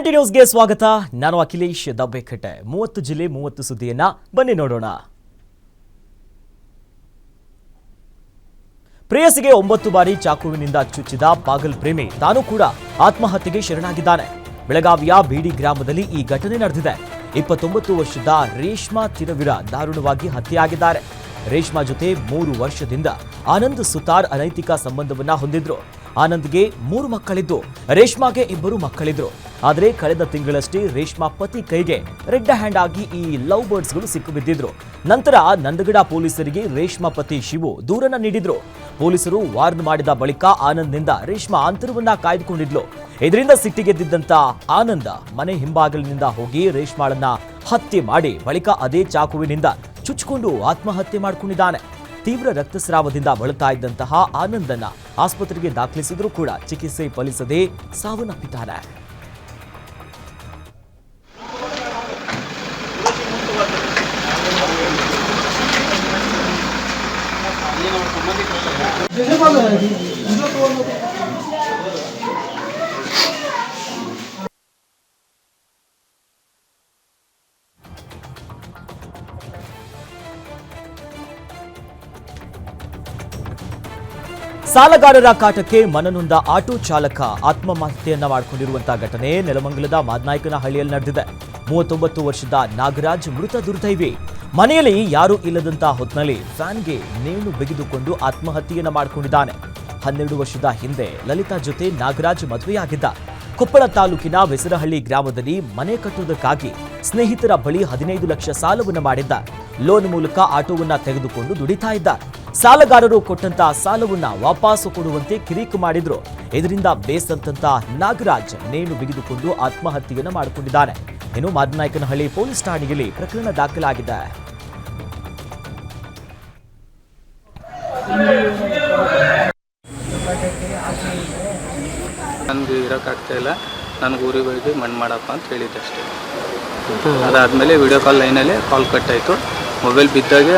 Guarantee ನ್ಯೂಸ್ಗೆ ಸ್ವಾಗತ. ನಾನು ಅಖಿಲೇಶ್ ದಬ್ಬೆಕಟ್ಟೆ. ಮೂವತ್ತು ಜಿಲ್ಲೆ, ಮೂವತ್ತು ಸುದ್ದಿಯನ್ನ ಬನ್ನಿ ನೋಡೋಣ. ಪ್ರೇಯಸಿಗೆ ಒಂಬತ್ತು ಬಾರಿ ಚಾಕುವಿನಿಂದ ಚುಚ್ಚಿದ ಪಾಗಲ್ ಪ್ರೇಮಿ ತಾನು ಕೂಡ ಆತ್ಮಹತ್ಯೆಗೆ ಶರಣಾಗಿದ್ದಾನೆ. ಬೆಳಗಾವಿಯ ಬೀಡಿ ಗ್ರಾಮದಲ್ಲಿ ಈ ಘಟನೆ ನಡೆದಿದೆ. ಇಪ್ಪತ್ತೊಂಬತ್ತು ವರ್ಷದ ರೇಷ್ಮಾ ತಿರವಿರ ದಾರುಣವಾಗಿ ಹತ್ಯೆಯಾಗಿದ್ದಾರೆ. ರೇಷ್ಮಾ ಜೊತೆ ಮೂರು ವರ್ಷದಿಂದ ಆನಂದ್ ಸುತಾರ್ ಅನೈತಿಕ ಸಂಬಂಧವನ್ನ ಹೊಂದಿದ್ರು. ಆನಂದ್ಗೆ ಮೂರು ಮಕ್ಕಳಿದ್ದು, ರೇಷ್ಮಾಗೆ ಇಬ್ಬರು ಮಕ್ಕಳಿದ್ರು. ಆದರೆ ಕಳೆದ ತಿಂಗಳಷ್ಟೇ ರೇಷ್ಮಾ ಪತಿ ಕೈಗೆ ರೆಡ್ ಹ್ಯಾಂಡ್ ಆಗಿ ಈ ಲವ್ ಬರ್ಡ್ಸ್ಗಳು ಸಿಕ್ಕು ಬಿದ್ದಿದ್ರು ನಂತರ ನಂದಗಡ ಪೊಲೀಸರಿಗೆ ರೇಷ್ಮಾ ಪತಿ ಶಿವು ದೂರನ್ನ ನೀಡಿದ್ರು. ಪೊಲೀಸರು ವಾರ್ನ್ ಮಾಡಿದ ಬಳಿಕ ಆನಂದ್ನಿಂದ ರೇಷ್ಮಾ ಅಂತರವನ್ನ ಕಾಯ್ದುಕೊಂಡಿದ್ಲು. ಇದರಿಂದ ಸಿಟ್ಟಿಗೆದ್ದಿದ್ದಂತ ಆನಂದ ಮನೆ ಹಿಂಬಾಗಿಲಿನಿಂದ ಹೋಗಿ ರೇಷ್ಮಾಳನ್ನ ಹತ್ಯೆ ಮಾಡಿ ಬಳಿಕ ಅದೇ ಚಾಕುವಿನಿಂದ ಚುಚ್ಚಿಕೊಂಡು ಆತ್ಮಹತ್ಯೆ ಮಾಡಿಕೊಂಡಿದ್ದಾನೆ. ತೀವ್ರ ರಕ್ತಸ್ರಾವದಿಂದ ಬಳಲ್ತಾ ಇದ್ದಂತಹ ಆನಂದನ್ನ ಆಸ್ಪತ್ರೆಗೆ ದಾಖಲಿಸಿದ್ರೂ ಕೂಡ ಚಿಕಿತ್ಸೆ ಫಲಿಸದೆ ಸಾವನ್ನಪ್ಪಿದ್ದಾನೆ. ಸಾಲಗಾರರ ಕಾಟಕ್ಕೆ ಮನನೊಂದ ಆಟೋ ಚಾಲಕ ಆತ್ಮಹತ್ಯೆಯನ್ನ ಮಾಡಿಕೊಂಡಿರುವಂತಹ ಘಟನೆ ನೆಲಮಂಗಲದ ಮಾದನಾಯಕನಹಳ್ಳಿಯಲ್ಲಿ ನಡೆದಿದೆ. ಮೂವತ್ತೊಂಬತ್ತು ವರ್ಷದ ನಾಗರಾಜ್ ಮೃತ ದುರ್ದೈವಿ. ಮನೆಯಲ್ಲಿ ಯಾರೂ ಇಲ್ಲದಂತ ಹೊತ್ತಿನಲ್ಲಿ ಫ್ಯಾನ್ಗೆ ನೇಣು ಬಿಗಿದುಕೊಂಡು ಆತ್ಮಹತ್ಯೆಯನ್ನ ಮಾಡಿಕೊಂಡಿದ್ದಾನೆ. ಹನ್ನೆರಡು ವರ್ಷದ ಹಿಂದೆ ಲಲಿತಾ ಜೊತೆ ನಾಗರಾಜ್ ಮದುವೆಯಾಗಿದ್ದ. ಕೊಪ್ಪಳ ತಾಲೂಕಿನ ವೆಸರಹಳ್ಳಿ ಗ್ರಾಮದಲ್ಲಿ ಮನೆ ಕಟ್ಟುವುದಕ್ಕಾಗಿ ಸ್ನೇಹಿತರ ಬಳಿ ಹದಿನೈದು ಲಕ್ಷ ಸಾಲವನ್ನು ಮಾಡಿದ್ದ. ಲೋನ್ ಮೂಲಕ ಆಟೋವನ್ನ ತೆಗೆದುಕೊಂಡು ದುಡಿತಾ ಇದ್ದ. ಸಾಲಗಾರರು ಕೊಟ್ಟಂತ ಸಾಲವನ್ನ ವಾಪಸ್ ಕೊಡುವಂತೆ ಕಿರಿಕು ಮಾಡಿದ್ರು. ಇದರಿಂದ ಬೇಸಂತ ನಾಗರಾಜ್ ನೇಣು ಬಿಗಿದುಕೊಂಡು ಆತ್ಮಹತ್ಯೆಯನ್ನು ಮಾಡಿಕೊಂಡಿದ್ದಾನೆ. ಇನ್ನು ಮಾದನಾಯಕನಹಳ್ಳಿ ಪೊಲೀಸ್ ಠಾಣೆಯಲ್ಲಿ ಪ್ರಕರಣ ದಾಖಲಾಗಿದೆ. ನನಗೆ ಇರೋಕ್ಕಾಗ್ತಾ ಇಲ್ಲ. ನನಗೆ ಊರಿಗೆ ಹೋಗಿ ಮಣ್ಣು ಮಾಡಪ್ಪ ಅಂತ ಹೇಳಿದ್ದೆ ಅಷ್ಟೇ. ಅದಾದಮೇಲೆ ವಿಡಿಯೋ ಕಾಲ್ ಲೈನಲ್ಲಿ ಕಾಲ್ ಕಟ್ಟಾಯಿತು ಮೊಬೈಲ್ ಬಿದ್ದಾಗೆ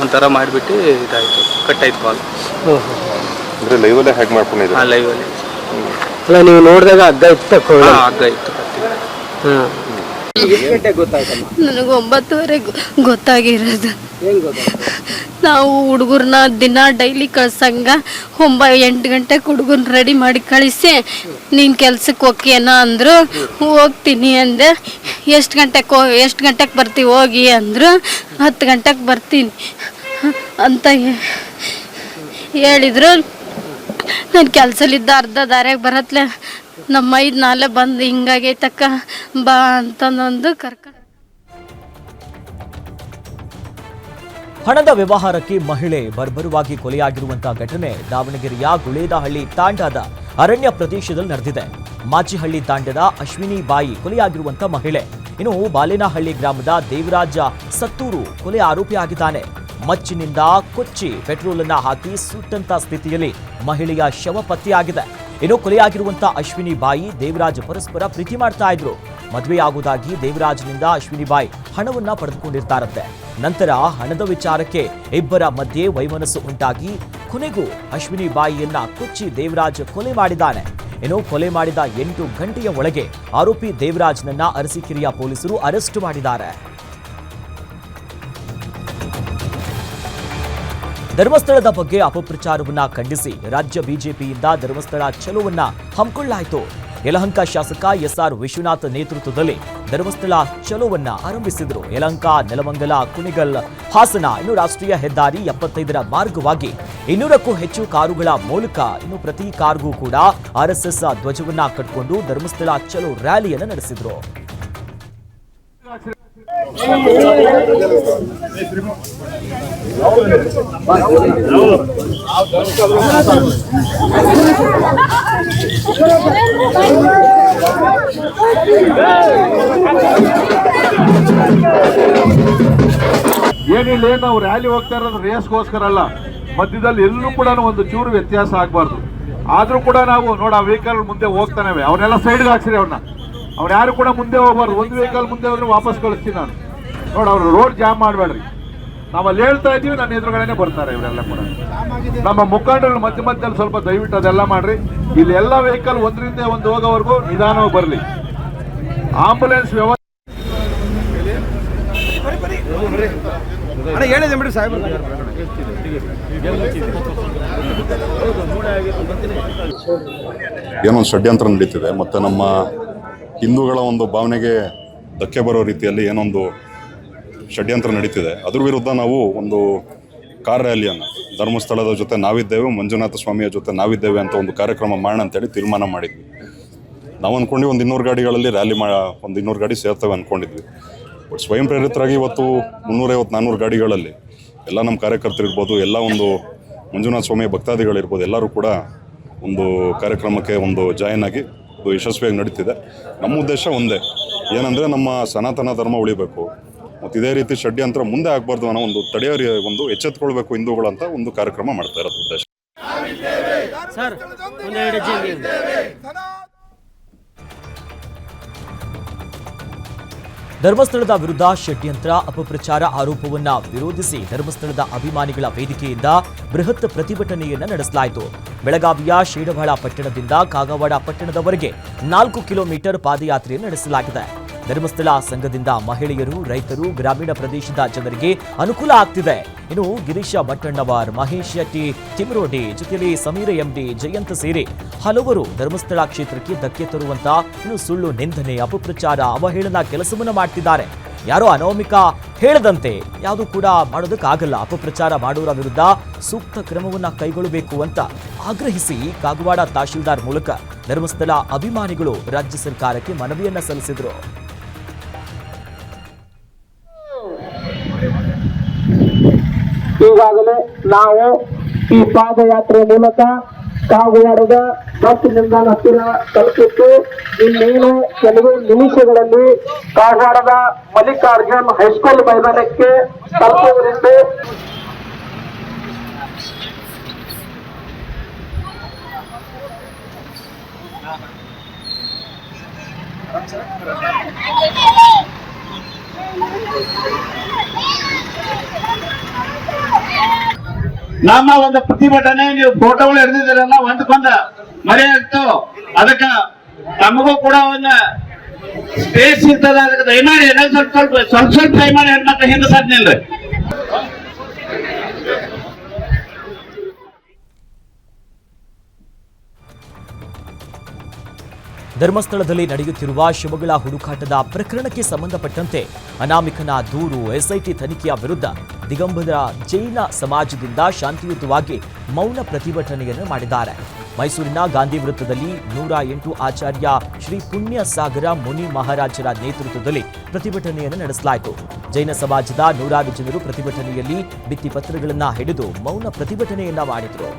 ಒಂಥರ ಮಾಡಿಬಿಟ್ಟು ಇದಾಯಿತು. ಕಟ್ಟಾಯ್ತು ಕಾಲ್ ಅಂದ್ರೆ ಲೈವಲ್ಲೇ ಹ್ಯಾಕ್ ಮಾಡ್ಕೊಂಡಿದ್ರು ಆ ಲೈವಲ್ಲಿ ಅಲ್ಲ. ನೀವು ನೋಡಿದಾಗ ಹಗ್ಗ ಇತ್ತ ಹಾಂ ಹಗ್ಗ ಇತ್ತು ಕತ್ತಿ ನನಗೆ ಒಂಬತ್ತುವರೆ ಗೊತ್ತಾಗಿರೋದು. ನಾವು ಹುಡುಗರನ್ನ ದಿನ ಡೈಲಿ ಕಳ್ಸಂಗ ಒಂಬ ಎಂಟು ಗಂಟೆಗೆ ಹುಡುಗರ್ನ ರೆಡಿ ಮಾಡಿ ಕಳಿಸಿ ನೀನು ಕೆಲ್ಸಕ್ಕೆ ಹೋಗ್ತೀಯನ ಅಂದರು, ಹೋಗ್ತೀನಿ ಅಂದೆ. ಎಷ್ಟು ಗಂಟೆಗೆ ಹೋ, ಎಷ್ಟು ಗಂಟೆಗೆ ಬರ್ತೀವಿ ಹೋಗಿ ಅಂದರು. ಹತ್ತು ಗಂಟೆಗೆ ಬರ್ತೀನಿ ಅಂತ ಹೇಳಿದ್ರು. ನಾನು ಕೆಲಸಲಿದ್ದ ಅರ್ಧ ದಾರ್ಯಾಗ ಬರತ್ಲೆ. ನಮ್ಮ ಐದು ನಾಳೆ ಬಂದು ಹಿಂಗಾಗೈತಕ್ಕ, ಬಾ ಅಂತಂದೊಂದು ಕರ್ಕೊಂಡು ಹಣದ ವ್ಯವಹಾರಕ್ಕೆ ಮಹಿಳೆ ಬರ್ಬರವಾಗಿ ಕೊಲೆಯಾಗಿರುವಂತಹ ಘಟನೆ ದಾವಣಗೆರೆಯ ಗುಳೇದಹಳ್ಳಿ ತಾಂಡಾದ. ಅರಣ್ಯ ಪ್ರದೇಶದಲ್ಲಿ ನಡೆದಿದೆ. ಮಾಚಿಹಳ್ಳಿ ತಾಂಡದ ಅಶ್ವಿನಿ ಬಾಯಿ ಕೊಲೆಯಾಗಿರುವಂತ ಮಹಿಳೆ. ಇನ್ನು ಬಾಲೇನಹಳ್ಳಿ ಗ್ರಾಮದ ದೇವರಾಜ ಸತ್ತೂರು ಕೊಲೆ ಆರೋಪಿಯಾಗಿದ್ದಾನೆ ಮಚ್ಚಿನಿಂದ ಕೊಚ್ಚಿ ಪೆಟ್ರೋಲ್ ಅನ್ನ ಹಾಕಿ ಸುಟ್ಟಂತ ಸ್ಥಿತಿಯಲ್ಲಿ ಮಹಿಳೆಯ ಶವ ಪತ್ತೆಯಾಗಿದೆ. ಇನ್ನು ಕೊಲೆಯಾಗಿರುವಂತ ಅಶ್ವಿನಿ ಬಾಯಿ ದೇವರಾಜ್ ಪರಸ್ಪರ ಪ್ರೀತಿ ಮಾಡ್ತಾ ಇದ್ರು. ಮದುವೆಯಾಗುವುದಾಗಿ ದೇವರಾಜ್ನಿಂದ ಅಶ್ವಿನಿ ಬಾಯಿ ಹಣವನ್ನ ಪಡೆದುಕೊಂಡಿರ್ತಾರಂತೆ. ನಂತರ ಹಣದ ವಿಚಾರಕ್ಕೆ ಇಬ್ಬರ ಮಧ್ಯೆ ವೈಮನಸ್ಸು ಉಂಟಾಗಿ ಕೊನೆಗೂ ಅಶ್ವಿನಿ ಬಾಯಿಯನ್ನ ಕೊಚ್ಚಿ ದೇವರಾಜ್ ಕೊಲೆ ಮಾಡಿದ್ದಾನೆ. ಇನ್ನು ಕೊಲೆ ಮಾಡಿದ ಎಂಟು ಗಂಟೆಯ ಒಳಗೆ ಆರೋಪಿ ದೇವರಾಜ್ನನ್ನ ಅರಸಿಕಿರಿಯ ಪೊಲೀಸರು ಅರೆಸ್ಟ್ ಮಾಡಿದ್ದಾರೆ. ಧರ್ಮಸ್ಥಳದ ಬಗ್ಗೆ ಅಪಪ್ರಚಾರವನ್ನ ಖಂಡಿಸಿ ರಾಜ್ಯ ಬಿಜೆಪಿಯಿಂದ ಧರ್ಮಸ್ಥಳ ಚಲೋವನ್ನ ಹಮ್ಮಿಕೊಳ್ಳಲಾಯಿತು. ಯಲಹಂಕ ಶಾಸಕ ಎಸ್ಆರ್ ವಿಶ್ವನಾಥ್ ನೇತೃತ್ವದಲ್ಲಿ ಧರ್ಮಸ್ಥಳ ಚಲೋವನ್ನ ಆರಂಭಿಸಿದ್ರು. ಯಲಹಂಕ, ನೆಲಮಂಗಲ, ಕುಣಿಗಲ್, ಹಾಸನ ಇನ್ನು ರಾಷ್ಟ್ರೀಯ ಹೆದ್ದಾರಿ ಎಪ್ಪತ್ತೈದರ ಮಾರ್ಗವಾಗಿ ಇನ್ನೂರಕ್ಕೂ ಹೆಚ್ಚು ಕಾರುಗಳ ಮೂಲಕ ಇನ್ನು ಪ್ರತಿ ಕಾರ್ಗೂ ಕೂಡ ಆರ್ಎಸ್ಎಸ್ ಧ್ವಜವನ್ನ ಕಟ್ಟಿಕೊಂಡು ಧರ್ಮಸ್ಥಳ ಚಲೋ ರ್ಯಾಲಿಯನ್ನು ನಡೆಸಿದ್ರು. ಏನಿಲ್ಲ, ಏನು ನಾವು ರ್ಯಾಲಿ ಹೋಗ್ತಾ ಇರೋದು ರೇಸ್ಗೋಸ್ಕರ ಅಲ್ಲ. ಮಧ್ಯದಲ್ಲಿ ಎಲ್ಲೂ ಕೂಡ ಒಂದು ಚೂರು ವ್ಯತ್ಯಾಸ ಆಗಬಾರ್ದು. ಆದರೂ ಕೂಡ ನಾವು ನೋಡ, ಆ ವೆಹಿಕಲ್ ಮುಂದೆ ಹೋಗ್ತಾನೆ ಅವನ್ನೆಲ್ಲ ಸೈಡ್ಗೆ ಹಾಕ್ಸಿರಿ ಅವ್ನ. ಅವ್ನು ಯಾರು ಕೂಡ ಮುಂದೆ ಹೋಗ್ಬಾರ್ದು. ಒಂದು ವೆಹಿಕಲ್ ಮುಂದೆ ಹೋದ್ರೆ ವಾಪಸ್ ಕಳಿಸ್ತೀನಿ ನಾನು. ನೋಡಿ ಅವ್ರು ರೋಡ್ ಜಾಮ್ ಮಾಡಬೇಡ್ರಿ. ನಾವು ಅಲ್ಲಿ ಹೇಳ್ತಾ ಇದೀವಿ ನನ್ನ ಎದುರುಗಡೆನೆ ಬರ್ತಾರೆ ಇವರೆಲ್ಲ ಕೂಡ. ನಮ್ಮ ಮುಖಂಡರು ಮಧ್ಯ ಮಧ್ಯದಲ್ಲಿ ಸ್ವಲ್ಪ ದಯವಿಟ್ಟು ಅದೆಲ್ಲ ಮಾಡ್ರಿ. ಇಲ್ಲಿ ಎಲ್ಲ ವೆಹಿಕಲ್ ಒಂದರಿಂದ ಒಂದು ಹೋಗೋವರೆಗೂ ನಿಧಾನವಾಗಿ ಬರಲಿ. ಆಂಬುಲೆನ್ಸ್ ವ್ಯವಸ್ಥೆ ಏನೊಂದು ಷಡ್ಯಂತ್ರ ನಡೀತಿದೆ ಮತ್ತು ನಮ್ಮ ಹಿಂದೂಗಳ ಒಂದು ಭಾವನೆಗೆ ಧಕ್ಕೆ ಬರೋ ರೀತಿಯಲ್ಲಿ ಏನೊಂದು ಷಡ್ಯಂತ್ರ ನಡೀತಿದೆ. ಅದ್ರ ವಿರುದ್ಧ ನಾವು ಒಂದು ಕಾರ್ ರ್ಯಾಲಿಯನ್ನು, ಧರ್ಮಸ್ಥಳದ ಜೊತೆ ನಾವಿದ್ದೇವೆ, ಮಂಜುನಾಥ ಸ್ವಾಮಿಯ ಜೊತೆ ನಾವಿದ್ದೇವೆ ಅಂತ ಒಂದು ಕಾರ್ಯಕ್ರಮ ಮಾಡೋಣ ಅಂತೇಳಿ ತೀರ್ಮಾನ ಮಾಡಿದ್ವಿ. ನಾವು ಅಂದ್ಕೊಂಡು ಒಂದು ಇನ್ನೂರು ಗಾಡಿಗಳಲ್ಲಿ ರ್ಯಾಲಿ ಮಾ, ಒಂದು ಇನ್ನೂರು ಗಾಡಿ ಸೇರ್ತವೆ ಅಂದ್ಕೊಂಡಿದ್ವಿ ಬಟ್ ಸ್ವಯಂ ಪ್ರೇರಿತರಾಗಿ ಇವತ್ತು ಮುನ್ನೂರೈವತ್ತು ನಾನ್ನೂರು ಗಾಡಿಗಳಲ್ಲಿ ಎಲ್ಲ ನಮ್ಮ ಕಾರ್ಯಕರ್ತರು ಇರ್ಬೋದು, ಎಲ್ಲ ಒಂದು ಮಂಜುನಾಥ ಸ್ವಾಮಿಯ ಭಕ್ತಾದಿಗಳಿರ್ಬೋದು, ಎಲ್ಲರೂ ಕೂಡ ಒಂದು ಕಾರ್ಯಕ್ರಮಕ್ಕೆ ಒಂದು ಜಾಯಿನ್ ಆಗಿ ಯಶಸ್ವಿಯಾಗಿ ನಡೀತಿದೆ. ನಮ್ಮ ಉದ್ದೇಶ ಒಂದೇ. ಏನಂದರೆ ನಮ್ಮ ಸನಾತನ ಧರ್ಮ ಉಳಿಬೇಕು. ಮತ್ತು ಇದೇ ರೀತಿ ಷಡ್ಯಂತ್ರ ಮುಂದೆ ಆಗಬಾರ್ದು ಅನ್ನೋ ಒಂದು ತಡೆಯೋ ಒಂದು ಎಚ್ಚೆತ್ಕೊಳ್ಬೇಕು ಹಿಂದೂಗಳು ಅಂತ ಒಂದು ಕಾರ್ಯಕ್ರಮ ಮಾಡ್ತಾ ಇರೋದು ಉದ್ದೇಶ. ಧರ್ಮಸ್ಥಳದ ವಿರುದ್ಧ ಷಡ್ಯಂತ್ರ, ಅಪಪ್ರಚಾರ ಆರೋಪವನ್ನ ವಿರೋಧಿಸಿ ಧರ್ಮಸ್ಥಳದ ಅಭಿಮಾನಿಗಳ ವೇದಿಕೆಯಿಂದ ಬೃಹತ್ ಪ್ರತಿಭಟನೆಯನ್ನ ನಡೆಸಲಾಯಿತು. ಬೆಳಗಾವಿಯ ಶೇಡವಾಳ ಪಟ್ಟಣದಿಂದ ಕಾಗವಾಡ ಪಟ್ಟಣದವರೆಗೆ ನಾಲ್ಕು ಕಿಲೋಮೀಟರ್ ಪಾದಯಾತ್ರೆ ನಡೆಸಲಾಗಿದೆ. ಧರ್ಮಸ್ಥಳ ಸಂಘದಿಂದ ಮಹಿಳೆಯರು, ರೈತರು, ಗ್ರಾಮೀಣ ಪ್ರದೇಶದ ಜನರಿಗೆ ಅನುಕೂಲ ಆಗ್ತಿದೆ. ಇನ್ನು ಗಿರೀಶ ಭಟ್ಟಣ್ಣವರ್, ಮಹೇಶ್ ಶೆಟ್ಟಿ, ತಿಮ್ರೋಡಿ ಜೊತೆಯಲ್ಲಿ ಸಮೀರ ಎಂಡಿ ಜಯಂತ ಸೇರಿ ಹಲವರು ಧರ್ಮಸ್ಥಳ ಕ್ಷೇತ್ರಕ್ಕೆ ಧಕ್ಕೆ ತರುವಂತ ಇನ್ನು ಸುಳ್ಳು ನಿಂದನೆ, ಅಪಪ್ರಚಾರ, ಅವಹೇಳನ ಕೆಲಸವನ್ನು ಮಾಡ್ತಿದ್ದಾರೆ. ಯಾರೋ ಅನೌಮಿಕ ಹೇಳದಂತೆ ಯಾವುದು ಕೂಡ ಮಾಡೋದಕ್ಕಾಗಲ್ಲ. ಅಪಪ್ರಚಾರ ಮಾಡೋರ ವಿರುದ್ಧ ಸೂಕ್ತ ಕ್ರಮವನ್ನು ಕೈಗೊಳ್ಳಬೇಕು ಅಂತ ಆಗ್ರಹಿಸಿ ಕಾಗವಾಡ ತಹಶೀಲ್ದಾರ್ ಮೂಲಕ ಧರ್ಮಸ್ಥಳ ಅಭಿಮಾನಿಗಳು ರಾಜ್ಯ ಸರ್ಕಾರಕ್ಕೆ ಮನವಿಯನ್ನ ಸಲ್ಲಿಸಿದ್ರು. ಈಗಾಗಲೇ ನಾವು ಈ ಪಾದಯಾತ್ರೆ ಮೂಲಕ ಕಾಗವಾಡದ ಬಸ್ ನಿಲ್ದಾಣ ಹತ್ತಿರ ತಲುಪಿತ್ತು ಇನ್ನೇನು ಕೆಲವು ನಿಮಿಷಗಳಲ್ಲಿ ಕಾಗವಾಡದ ಮಲ್ಲಿಕಾರ್ಜುನ್ ಹೈಸ್ಕೂಲ್ ಮೈದಾನಕ್ಕೆ ತಲುಪುವುದೆಂದು ನಮ್ಮ ಒಂದು ಪ್ರತಿಭಟನೆ ನೀವು ಫೋಟೋಗಳು ಹಿಡಿದಿದ್ದೀರಲ್ಲ ಒಂದಕ್ಕೊಂದ ಮರೆ ಆಗ್ತು ಅದಕ್ಕ ನಮಗೂ ಕೂಡ ಒಂದು ಸ್ಪೇಸ್ ಇರ್ತದ ಅದಕ್ಕೆ ದಯಮಾಡಿ ಸ್ವಲ್ಪ ಸ್ವಲ್ಪ ಸ್ವಲ್ಪ ಸ್ವಲ್ಪ ದಯಮಾಡಿ ಹೆಣ್ಮಕ್ಳು ಹಿಂದೆ ಸದ್ ಧರ್ಮಸ್ಥಳದಲ್ಲಿ ನಡೆಯುತ್ತಿರುವ ಶಿವಗಳ ಹುಡುಕಾಟದ ಪ್ರಕರಣಕ್ಕೆ ಸಂಬಂಧಪಟ್ಟಂತೆ ಅನಾಮಿಕನ ದೂರು ಎಸ್ಐಟಿ ತನಿಖೆಯ ವಿರುದ್ಧ ದಿಗಂಬರ ಜೈನ ಸಮಾಜದಿಂದ ಶಾಂತಿಯುತವಾಗಿ ಮೌನ ಪ್ರತಿಭಟನೆಯನ್ನು ಮಾಡಿದ್ದಾರೆ. ಮೈಸೂರಿನ ಗಾಂಧಿ ವೃತ್ತದಲ್ಲಿ ನೂರ ಎಂಟು ಆಚಾರ್ಯ ಶ್ರೀ ಪುಣ್ಯ ಸಾಗರ ಮುನಿ ಮಹಾರಾಜರ ನೇತೃತ್ವದಲ್ಲಿ ಪ್ರತಿಭಟನೆಯನ್ನು ನಡೆಸಲಾಯಿತು. ಜೈನ ಸಮಾಜದ ನೂರಾರು ಜನರು ಪ್ರತಿಭಟನೆಯಲ್ಲಿ ಭಿತ್ತಿಪತ್ರಗಳನ್ನ ಹಿಡಿದು ಮೌನ ಪ್ರತಿಭಟನೆಯನ್ನ ಮಾಡಿದರು.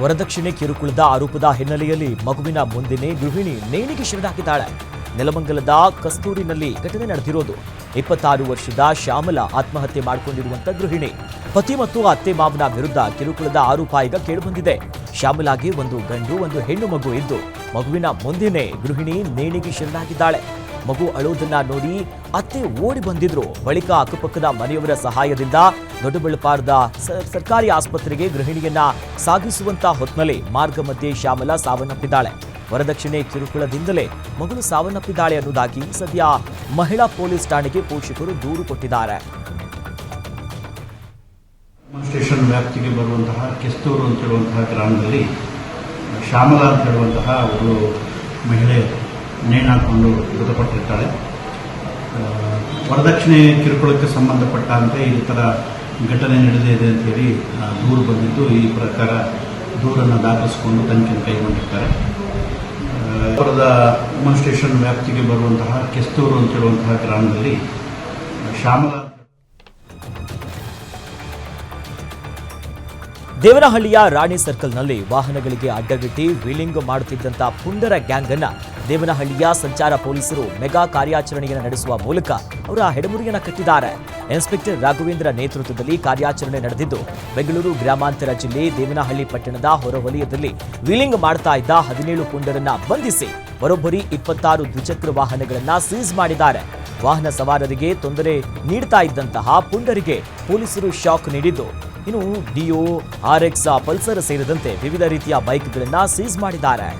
ವರದಕ್ಷಿಣೆ ಕಿರುಕುಳದ ಆರೋಪದ ಹಿನ್ನೆಲೆಯಲ್ಲಿ ಮಗುವಿನ ಮುಂದಿನ ಗೃಹಿಣಿ ನೇಣಿಗೆ ಶಿರಡಾಕಿದ್ದಾಳೆ ನೆಲಮಂಗಲದ ಕಸ್ತೂರಿನಲ್ಲಿ ಘಟನೆ ನಡೆದಿರೋದು. ಇಪ್ಪತ್ತಾರು ವರ್ಷದ ಶ್ಯಾಮಲ ಆತ್ಮಹತ್ಯೆ ಮಾಡಿಕೊಂಡಿರುವಂತ ಗೃಹಿಣಿ. ಪತಿ ಮತ್ತು ಅತ್ತೆ ಮಾವನ ವಿರುದ್ಧ ಕಿರುಕುಳದ ಆರೋಪ ಈಗ ಕೇಳಿಬಂದಿದೆ. ಶ್ಯಾಮಲಾಗೆ ಒಂದು ಗಂಡು, ಒಂದು ಹೆಣ್ಣು ಮಗು ಇದ್ದು, ಮಗುವಿನ ಮುಂದೆನೇ ಗೃಹಿಣಿ ನೇಣಿಗೆ ಶರಣಾಗಿದ್ದಾಳೆ. ಮಗು ಅಳೋದನ್ನ ನೋಡಿ ಅತ್ತೆ ಓಡಿ ಬಂದಿದ್ರು. ಬಳಿಕ ಅಕ್ಕಪಕ್ಕದ ಮನೆಯವರ ಸಹಾಯದಿಂದ ದೊಡ್ಡಬಳ್ಳಾಪುರದ ಸರ್ಕಾರಿ ಆಸ್ಪತ್ರೆಗೆ ಗೃಹಿಣಿಯನ್ನ ಸಾಗಿಸುವಂತ ಹೊತ್ತಿನಲ್ಲಿ ಮಾರ್ಗ ಮಧ್ಯೆ ಶ್ಯಾಮಲ ಸಾವನ್ನಪ್ಪಿದ್ದಾಳೆ. ವರದಕ್ಷಿಣೆ ಕಿರುಕುಳದಿಂದಲೇ ಮಗಳು ಸಾವನ್ನಪ್ಪಿದ್ದಾಳೆ ಅನ್ನೋದಾಗಿ ಸದ್ಯ ಮಹಿಳಾ ಪೊಲೀಸ್ ಠಾಣೆಗೆ ಪೋಷಕರು ದೂರು ಕೊಟ್ಟಿದ್ದಾರೆ. ಸ್ಟೇಷನ್ ವ್ಯಾಪ್ತಿಗೆ ಬರುವಂತಹ ಕೆಸ್ತೂರು ಅಂತ ಹೇಳುವಂತಹ ಗ್ರಾಮದಲ್ಲಿ ಶ್ಯಾಮಲಾ ಅಂತ ಹೇಳುವಂತಹ ಒಂದು ಮಹಿಳೆ ನೇಣಾಕೊಂಡು ಮೃತಪಟ್ಟಿರ್ತಾಳೆ. ವರದಕ್ಷಿಣೆ ಕಿರುಕುಳಕ್ಕೆ ಸಂಬಂಧಪಟ್ಟಂತೆ ಈ ಥರ ಘಟನೆ ನಡೆದಿದೆ ಅಂತೇಳಿ ದೂರು ಬಂದಿದ್ದು. ಈ ಪ್ರಕಾರ ದೂರನ್ನು ದಾಖಲಿಸಿಕೊಂಡು ತನಿಖೆಯನ್ನು ಕೈಗೊಂಡಿರ್ತಾರೆ. ಅವರದ ಉಮನ್ ಸ್ಟೇಷನ್ ವ್ಯಾಪ್ತಿಗೆ ಬರುವಂತಹ ಕೆಸ್ತೂರು ಅಂತ ಹೇಳುವಂತಹ ಗ್ರಾಮದಲ್ಲಿ ಶ್ಯಾಮಲ ದೇವನಹಳ್ಳಿಯ ರಾಣಿ ಸರ್ಕಲ್ನಲ್ಲಿ ವಾಹನಗಳಿಗೆ ಅಡ್ಡಗಟ್ಟಿ ವೀಲಿಂಗ್ ಮಾಡುತ್ತಿದ್ದಂತಹ ಪುಂಡರ ಗ್ಯಾಂಗ್ ಅನ್ನ ದೇವನಹಳ್ಳಿಯ ಸಂಚಾರ ಪೊಲೀಸರು ಮೆಗಾ ಕಾರ್ಯಾಚರಣೆಯನ್ನು ನಡೆಸುವ ಮೂಲಕ ಅವರ ಹೆಡಮುರಿಯನ್ನ ಕಟ್ಟಿದ್ದಾರೆ. ಇನ್ಸ್ಪೆಕ್ಟರ್ ರಾಘವೇಂದ್ರ ನೇತೃತ್ವದಲ್ಲಿ ಕಾರ್ಯಾಚರಣೆ ನಡೆದಿದ್ದು, ಬೆಂಗಳೂರು ಗ್ರಾಮಾಂತರ ಜಿಲ್ಲೆ ದೇವನಹಳ್ಳಿ ಪಟ್ಟಣದ ಹೊರವಲಯದಲ್ಲಿ ವೀಲಿಂಗ್ ಮಾಡ್ತಾ ಇದ್ದ ಹದಿನೇಳು ಪುಂಡರನ್ನ ಬಂಧಿಸಿ ಬರೋಬ್ಬರಿ ಇಪ್ಪತ್ತಾರು ದ್ವಿಚಕ್ರ ವಾಹನಗಳನ್ನ ಸೀಸ್ ಮಾಡಿದ್ದಾರೆ. ವಾಹನ ಸವಾರರಿಗೆ ತೊಂದರೆ ನೀಡ್ತಾ ಇದ್ದಂತಹ ಪುಂಡರಿಗೆ ಪೊಲೀಸರು ಶಾಕ್ ನೀಡಿದ್ದು. ಇನ್ನು ಡಿಯೋ ಆರ್ಎಕ್ಸ್, ಪಲ್ಸರ್ ಸೇರಿದಂತೆ ವಿವಿಧ ರೀತಿಯ ಬೈಕ್ಗಳನ್ನು ಸೀಸ್ ಮಾಡಿದ್ದಾರೆ.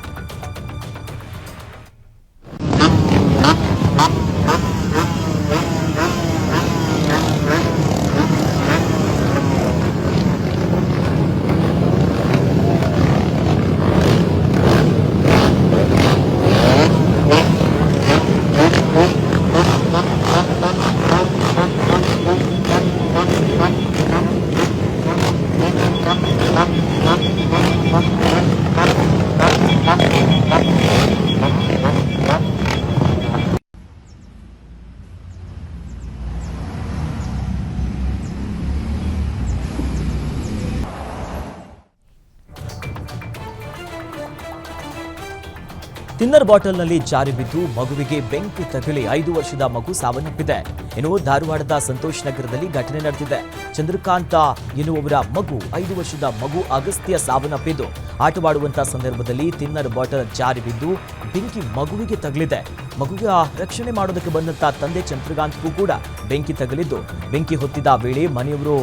ತಿನ್ನರ್ ಬಾಟಲ್ನಲ್ಲಿ ಜಾರಿ ಬಿದ್ದು ಮಗುವಿಗೆ ಬೆಂಕಿ ತಗುಲಿ ಐದು ವರ್ಷದ ಮಗು ಸಾವನ್ನಪ್ಪಿದೆ. ಇನ್ನು ಧಾರವಾಡದ ಸಂತೋಷ್ ನಗರದಲ್ಲಿ ಘಟನೆ ನಡೆದಿದೆ. ಚಂದ್ರಕಾಂತ ಎನ್ನುವವರ ಮಗು ಐದು ವರ್ಷದ ಮಗು ಅಗಸ್ತ್ಯ ಸಾವನ್ನಪ್ಪಿದ್ದು. ಆಟವಾಡುವಂತಹ ಸಂದರ್ಭದಲ್ಲಿ ತಿನ್ನರ್ ಬಾಟಲ್ ಜಾರಿ ಬಿದ್ದು ಬೆಂಕಿ ಮಗುವಿಗೆ ತಗಲಿದೆ. ಮಗುವಿಗೆ ರಕ್ಷಣೆ ಮಾಡೋದಕ್ಕೆ ಬಂದಂತಹ ತಂದೆ ಚಂದ್ರಕಾಂತ್ಗೂ ಕೂಡ ಬೆಂಕಿ ತಗಲಿದ್ದು. ಬೆಂಕಿ ಹೊತ್ತಿದ ವೇಳೆ ಮನೆಯವರು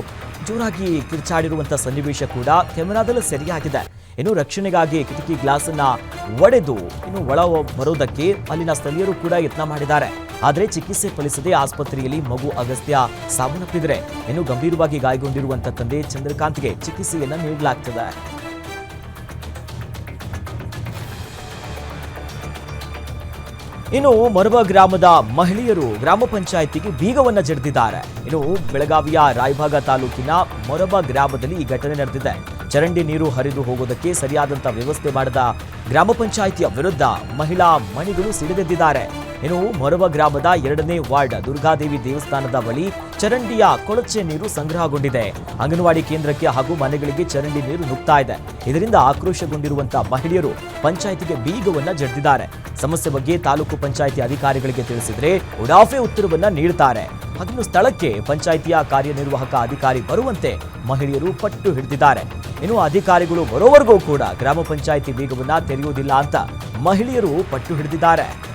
ಜೋರಾಗಿ ಕಿರ್ಚಾಡಿರುವಂತಹ ಸನ್ನಿವೇಶ ಕೂಡ ಕ್ಯಾಮೆರಾದಲ್ಲಿ ಸೆರೆಯಾಗಿದೆ. ಇನ್ನು ರಕ್ಷಣೆಗಾಗಿ ಕಿಟಕಿ ಗ್ಲಾಸ್ ಅನ್ನ ಒಡೆದು ಇನ್ನು ಒಳ ಬರೋದಕ್ಕೆ ಅಲ್ಲಿನ ಸ್ಥಳೀಯರು ಕೂಡ ಯತ್ನ ಮಾಡಿದ್ದಾರೆ. ಆದರೆ ಚಿಕಿತ್ಸೆ ಫಲಿಸದೆ ಆಸ್ಪತ್ರೆಯಲ್ಲಿ ಮಗು ಅಗಸ್ತ್ಯ ಸಾವನ್ನಪ್ಪಿದ್ರೆ ಇನ್ನು ಗಂಭೀರವಾಗಿ ಗಾಯಗೊಂಡಿರುವಂತ ತಂದೆ ಚಂದ್ರಕಾಂತ್ಗೆ ಚಿಕಿತ್ಸೆಯನ್ನ ನೀಡಲಾಗ್ತದೆ. ಇನ್ನು ಮೊರಬ ಗ್ರಾಮದ ಮಹಿಳೆಯರು ಗ್ರಾಮ ಪಂಚಾಯಿತಿಗೆ ಬೀಗವನ್ನ ಜಡಿದಿದ್ದಾರೆ. ಇನ್ನು ಬೆಳಗಾವಿಯ ರಾಯಭಾಗ ತಾಲೂಕಿನ ಮೊರಬ ಗ್ರಾಮದಲ್ಲಿ ಈ ಘಟನೆ ನಡೆದಿದೆ. ಚರಂಡಿ ನೀರು ಹರಿದು ಹೋಗುವುದಕ್ಕೆ ಸರಿಯಾದಂತ ವ್ಯವಸ್ಥೆ ಮಾಡದ ಗ್ರಾಮ ಪಂಚಾಯಿತಿಯ ವಿರುದ್ಧ ಮಹಿಳಾ ಮಣಿಗಳು ಸಿಡಿದೆದ್ದಿದ್ದಾರೆ. ಇನ್ನು ಮೊರವ ಗ್ರಾಮದ ಎರಡನೇ ವಾರ್ಡ್ ದುರ್ಗಾದೇವಿ ದೇವಸ್ಥಾನದ ಬಳಿ ಚರಂಡಿಯ ಕೊಳಚೆ ನೀರು ಸಂಗ್ರಹಗೊಂಡಿದೆ. ಅಂಗನವಾಡಿ ಕೇಂದ್ರಕ್ಕೆ ಹಾಗೂ ಮನೆಗಳಿಗೆ ಚರಂಡಿ ನೀರು ನುಗ್ತಾ ಇದೆ. ಇದರಿಂದ ಆಕ್ರೋಶಗೊಂಡಿರುವಂತಹ ಮಹಿಳೆಯರು ಪಂಚಾಯಿತಿಗೆ ಬೀಗವನ್ನ ಜಡಿದಿದ್ದಾರೆ. ಸಮಸ್ಯೆ ಬಗ್ಗೆ ತಾಲೂಕು ಪಂಚಾಯಿತಿ ಅಧಿಕಾರಿಗಳಿಗೆ ತಿಳಿಸಿದ್ರೆ ಉಡಾಫೆ ಉತ್ತರವನ್ನ ನೀಡುತ್ತಾರೆ ಅದನ್ನು ಸ್ಥಳಕ್ಕೆ ಪಂಚಾಯಿತಿಯ ಕಾರ್ಯನಿರ್ವಾಹಕ ಅಧಿಕಾರಿ ಬರುವಂತೆ ಮಹಿಳೆಯರು ಪಟ್ಟು ಹಿಡಿದಿದ್ದಾರೆ. ಇನ್ನು ಅಧಿಕಾರಿಗಳು ಬರೋವರೆಗೂ ಕೂಡ ಗ್ರಾಮ ಪಂಚಾಯಿತಿ ಬೀಗವನ್ನ ತೆರೆಯುವುದಿಲ್ಲ ಅಂತ ಮಹಿಳೆಯರು ಪಟ್ಟು ಹಿಡಿದಿದ್ದಾರೆ.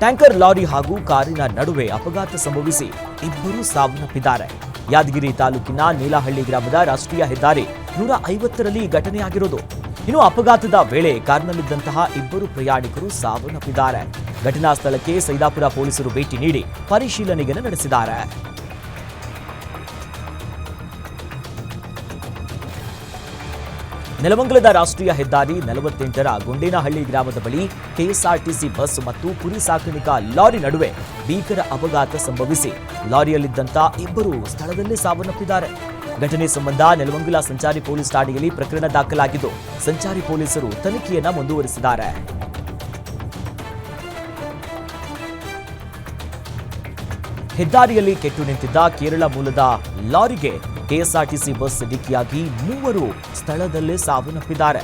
ಟ್ಯಾಂಕರ್ ಲಾರಿ ಹಾಗೂ ಕಾರಿನ ನಡುವೆ ಅಪಘಾತ ಸಂಭವಿಸಿ ಇಬ್ಬರು ಸಾವನ್ನಪ್ಪಿದ್ದಾರೆ. ಯಾದಗಿರಿ ತಾಲೂಕಿನ ನೀಲಹಳ್ಳಿ ಗ್ರಾಮದ ರಾಷ್ಟ್ರೀಯ ಹೆದ್ದಾರಿ ನೂರ ಐವತ್ತರಲ್ಲಿ ಘಟನೆಯಾಗಿರೋದು ಇನ್ನು ಅಪಘಾತದ ವೇಳೆ ಕಾರ್ನಲ್ಲಿದ್ದಂತಹ ಇಬ್ಬರು ಪ್ರಯಾಣಿಕರು ಸಾವನ್ನಪ್ಪಿದ್ದಾರೆ. ಘಟನಾ ಸ್ಥಳಕ್ಕೆ ಸೈದಾಪುರ ಪೊಲೀಸರು ಭೇಟಿ ನೀಡಿ ಪರಿಶೀಲನೆಗೆ ನಡೆಸಿದ್ದಾರೆ. ನೆಲಮಂಗಲದ ರಾಷ್ಟ್ರೀಯ ಹೆದ್ದಾರಿ ನಲವತ್ತೆಂಟರ ಗುಂಡೇನಹಳ್ಳಿ ಗ್ರಾಮದ ಬಳಿ ಕೆಎಸ್ಆರ್ಟಿಸಿ ಬಸ್ ಮತ್ತು ಕುರಿ ಸಾಕಾಣಿಕಾ ಲಾರಿ ನಡುವೆ ಭೀಕರ ಅಪಘಾತ ಸಂಭವಿಸಿ ಲಾರಿಯಲ್ಲಿದ್ದಂತ ಇಬ್ಬರು ಸ್ಥಳದಲ್ಲೇ ಸಾವನ್ನಪ್ಪಿದ್ದಾರೆ. ಘಟನೆ ಸಂಬಂಧ ನೆಲಮಂಗಲ ಸಂಚಾರಿ ಪೊಲೀಸ್ ಠಾಣೆಯಲ್ಲಿ ಪ್ರಕರಣ ದಾಖಲಾಗಿದ್ದು, ಸಂಚಾರಿ ಪೊಲೀಸರು ತನಿಖೆಯನ್ನ ಮುಂದುವರಿಸಿದ್ದಾರೆ. ಹೆದ್ದಾರಿಯಲ್ಲಿ ಕೆಟ್ಟು ನಿಂತಿದ್ದ ಕೇರಳ ಮೂಲದ ಲಾರಿಗೆ ಕೆಎಸ್ಆರ್ಟಿಸಿ ಬಸ್ ಡಿಕ್ಕಿಯಾಗಿ ಮೂವರು ಸ್ಥಳದಲ್ಲೇ ಸಾವನ್ನಪ್ಪಿದ್ದಾರೆ.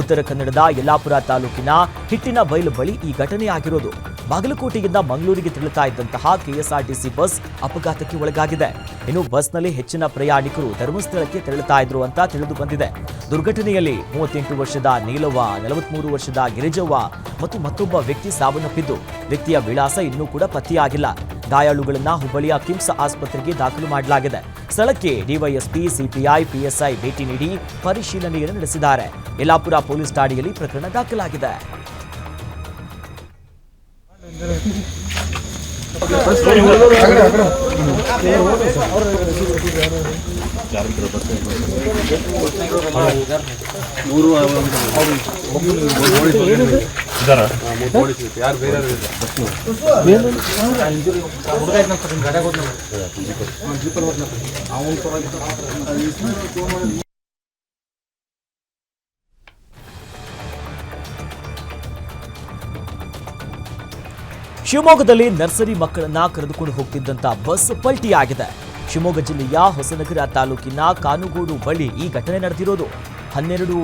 ಉತ್ತರ ಕನ್ನಡದ ಯಲ್ಲಾಪುರ ತಾಲೂಕಿನ ಹಿಟ್ಟಿನ ಬೈಲು ಬಳಿ ಈ ಘಟನೆಯಾಗಿರೋದು ಬಾಗಲಕೋಟೆಯಿಂದ ಮಂಗಳೂರಿಗೆ ತೆರಳುತ್ತಾ ಇದ್ದಂತಹ ಕೆಎಸ್ಆರ್ಟಿಸಿ ಬಸ್ ಅಪಘಾತಕ್ಕೆ ಒಳಗಾಗಿದೆ. ಇನ್ನು ಬಸ್ನಲ್ಲಿ ಹೆಚ್ಚಿನ ಪ್ರಯಾಣಿಕರು ಧರ್ಮಸ್ಥಳಕ್ಕೆ ತೆರಳುತ್ತಾ ಇದ್ರು ಅಂತ ತಿಳಿದು ಬಂದಿದೆ. ದುರ್ಘಟನೆಯಲ್ಲಿ ಮೂವತ್ತೆಂಟು ವರ್ಷದ ನೀಲವ್ವ, ನಲವತ್ಮೂರು ವರ್ಷದ ಗಿರಿಜವ್ವ ಮತ್ತು ಮತ್ತೊಬ್ಬ ವ್ಯಕ್ತಿ ಸಾವನ್ನಪ್ಪಿದ್ದು. ವ್ಯಕ್ತಿಯ ವಿಳಾಸ ಇನ್ನೂ ಕೂಡ ಪತ್ತೆಯಾಗಿಲ್ಲ. ದಾಯಾಳುಗಳನ್ನು ಹುಬ್ಬಳ್ಳಿಯ ಕಿಮ್ಸ್ ಆಸ್ಪತ್ರೆಗೆ ದಾಖಲು ಮಾಡಲಾಗಿದೆ. ಸ್ಥಳಕ್ಕೆ ಡಿವೈಎಸ್ಪಿ, ಸಿಪಿಐ, ಪಿಎಸ್ಐ ಭೇಟಿ ನೀಡಿ ಪರಿಶೀಲನೆಯನ್ನು ನಡೆಸಿದ್ದಾರೆ. ಯಲ್ಲಾಪುರ ಪೊಲೀಸ್ ಠಾಣೆಯಲ್ಲಿ ಪ್ರಕರಣ ದಾಖಲಾಗಿದೆ. ಕಾರ್ಮಿಕರು ಶಿವಮೊಗ್ಗದಲ್ಲಿ ನರ್ಸರಿ ಮಕ್ಕಳನ್ನ ಕರೆದುಕೊಂಡು ಹೋಗ್ತಿದ್ದಂತ ಬಸ್ ಪಲ್ಟಿಯಾಗಿದೆ. ಶಿವಮೊಗ್ಗ ಜಿಲ್ಲೆಯ ಹೊಸನಗರ ತಾಲೂಕಿನ ಕಾನುಗೋಡು ಬಳಿ ಈ ಘಟನೆ ನಡೆದಿರೋದು. ಹನ್ನೆರಡು